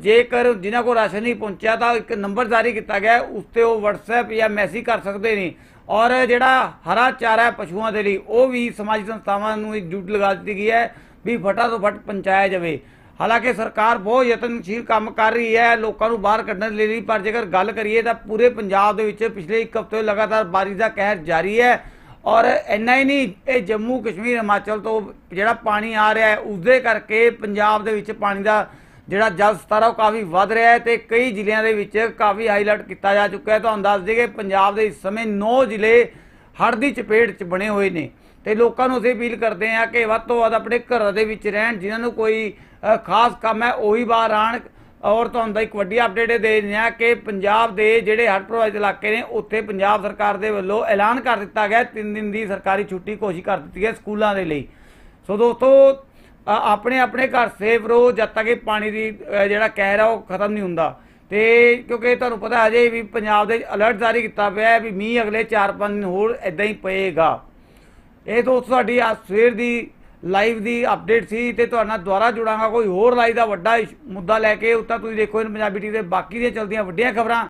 ਜੇਕਰ ਜਿਨ੍ਹਾਂ ਕੋਲ ਰਾਸ਼ਨ ਨਹੀਂ ਪਹੁੰਚਿਆ ਤਾਂ ਇੱਕ ਨੰਬਰ ਜਾਰੀ ਕੀਤਾ ਗਿਆ ਉਸ ਤੇ ਉਹ WhatsApp ਜਾਂ ਮੈਸੇਜ ਕਰ ਸਕਦੇ ਨੇ। ਔਰ ਜਿਹੜਾ ਹਰਾ ਚਾਰਾ ਹੈ ਪਸ਼ੂਆਂ ਦੇ ਲਈ, ਉਹ ਵੀ ਸਮਾਜਿਕ ਸੰਸਥਾਵਾਂ ਨੂੰ ਇੱਕ ਡਿਊਟੀ ਲਗਾ ਦਿੱਤੀ ਗਈ ਹੈ ਵੀ ਫਟਾ ਤੋਂ ਫਟ ਪਹੁੰਚਾਇਆ ਜਾਵੇ। ਹਾਲਾਂਕਿ ਸਰਕਾਰ ਬਹੁਤ ਯਤਨਸ਼ੀਲ ਕੰਮ ਕਰ ਰਹੀ ਹੈ, ਲੋਕਾਂ ਨੂੰ ਬਾਹਰ ਕੱਢਣ ਦੇ ਲਈ, ਪਰ ਜੇਕਰ ਗੱਲ ਕਰੀਏ ਤਾਂ ਪੂਰੇ ਪੰਜਾਬ ਦੇ ਵਿੱਚ ਪਿਛਲੇ ਇੱਕ ਹਫ਼ਤੇ ਲਗਾਤਾਰ ਬਾਰਿਸ਼ ਦਾ ਕਹਿਰ ਜਾਰੀ ਹੈ। ਔਰ ਇੰਨਾ ਹੀ ਨਹੀਂ, ਇਹ ਜੰਮੂ ਕਸ਼ਮੀਰ ਹਿਮਾਚਲ ਤੋਂ ਜਿਹੜਾ ਪਾਣੀ ਆ ਰਿਹਾ ਹੈ ਉਸ ਦੇ ਕਰਕੇ ਪੰਜਾਬ ਦੇ ਵਿੱਚ ਪਾਣੀ ਦਾ ਜਿਹੜਾ ਜਲ ਸਤਰ ਆ ਉਹ ਕਾਫੀ ਵੱਧ ਰਿਹਾ ਹੈ ਤੇ ਕਈ ਜ਼ਿਲ੍ਹਿਆਂ ਦੇ ਵਿੱਚ ਕਾਫੀ ਹਾਈਲਾਈਟ ਕੀਤਾ ਜਾ ਚੁੱਕਾ ਹੈ। ਤੁਹਾਨੂੰ ਦੱਸ ਦਈਏ ਕਿ ਪੰਜਾਬ ਦੇ ਇਸ ਸਮੇਂ 9 ਜ਼ਿਲ੍ਹੇ ਹੜ੍ਹ ਦੀ ਚਪੇਟ 'ਚ ਬਣੇ ਹੋਏ ਨੇ ਤੇ ਲੋਕਾਂ ਨੂੰ ਅਸੀਂ ਅਪੀਲ ਕਰਦੇ ਹਾਂ ਕਿ ਵੱਧ ਤੋਂ ਵੱਧ ਆਪਣੇ ਘਰਾਂ ਦੇ ਵਿੱਚ ਰਹਿਣ, ਜਿਨ੍ਹਾਂ ਨੂੰ ਕੋਈ ਖਾਸ ਕੰਮ ਹੈ ਉਹੀ ਬਾਹਰ ਆਣ। ਔਰ ਤੁਹਾਨੂੰ ਦਾ ਇੱਕ ਵੱਡੀ ਅਪਡੇਟ ਇਹ ਦੇ ਦਿੰਦੇ ਹਾਂ ਕਿ ਪੰਜਾਬ ਦੇ ਜਿਹੜੇ ਹੜ੍ਹ ਪ੍ਰਭਾਵਿਤ ਇਲਾਕੇ ਨੇ, ਉੱਥੇ ਪੰਜਾਬ ਸਰਕਾਰ ਦੇ ਵੱਲੋਂ ਐਲਾਨ ਕਰ ਦਿੱਤਾ ਗਿਆ 3 ਦਿਨ ਦੀ ਸਰਕਾਰੀ ਛੁੱਟੀ ਘੋਸ਼ਿਤ ਕਰ ਦਿੱਤੀ ਹੈ ਸਕੂਲਾਂ ਦੇ ਲਈ। ਸੋ ਦੋਸਤੋ ਆਪਣੇ ਆਪਣੇ ਘਰ ਸੇਫ ਰਹੋ, ਜਦ ਤੱਕ ਇਹ ਪਾਣੀ ਦੀ ਜਿਹੜਾ ਕਹਿਰ ਆ, ਉਹ ਖਤਮ ਨਹੀਂ ਹੁੰਦਾ। ਤੇ ਕਿਉਂਕਿ ਤੁਹਾਨੂੰ ਪਤਾ ਅਜੇ ਵੀ ਪੰਜਾਬ ਦੇ ਅਲਰਟ ਜਾਰੀ ਕੀਤਾ ਪਿਆ ਹੈ ਵੀ ਮੀਂਹ ਅਗਲੇ 4-5 ਦਿਨ ਹੋਰ ਇਦਾਂ ਹੀ ਪਏਗਾ। ਇਹ ਦੋਸਤੋ ਤੁਹਾਡੀ ਅੱਜ ਸਵੇਰ ਦੀ ਲਾਈਵ ਦੀ ਅਪਡੇਟ ਸੀ ਤੇ ਤੁਹਾਡਾ ਨਾਲ ਦੁਬਾਰਾ ਜੁੜਾਂਗਾ। ਕੋਈ ਹੋਰ ਲਾਈਵ ਦਾ ਵੱਡਾ ਇਸ਼- ਮੁੱਦਾ ਲੈ ਕੇ, ਉੱਤਾ ਤੁਸੀਂ ਦੇਖੋ ਇਹਨ ਪੰਜਾਬੀ ਟੀਵੀ ਦੇ ਬਾਕੀ ਦੀਆਂ ਚਲਦੀਆਂ ਵੱਡੀਆਂ ਖਬਰਾਂ।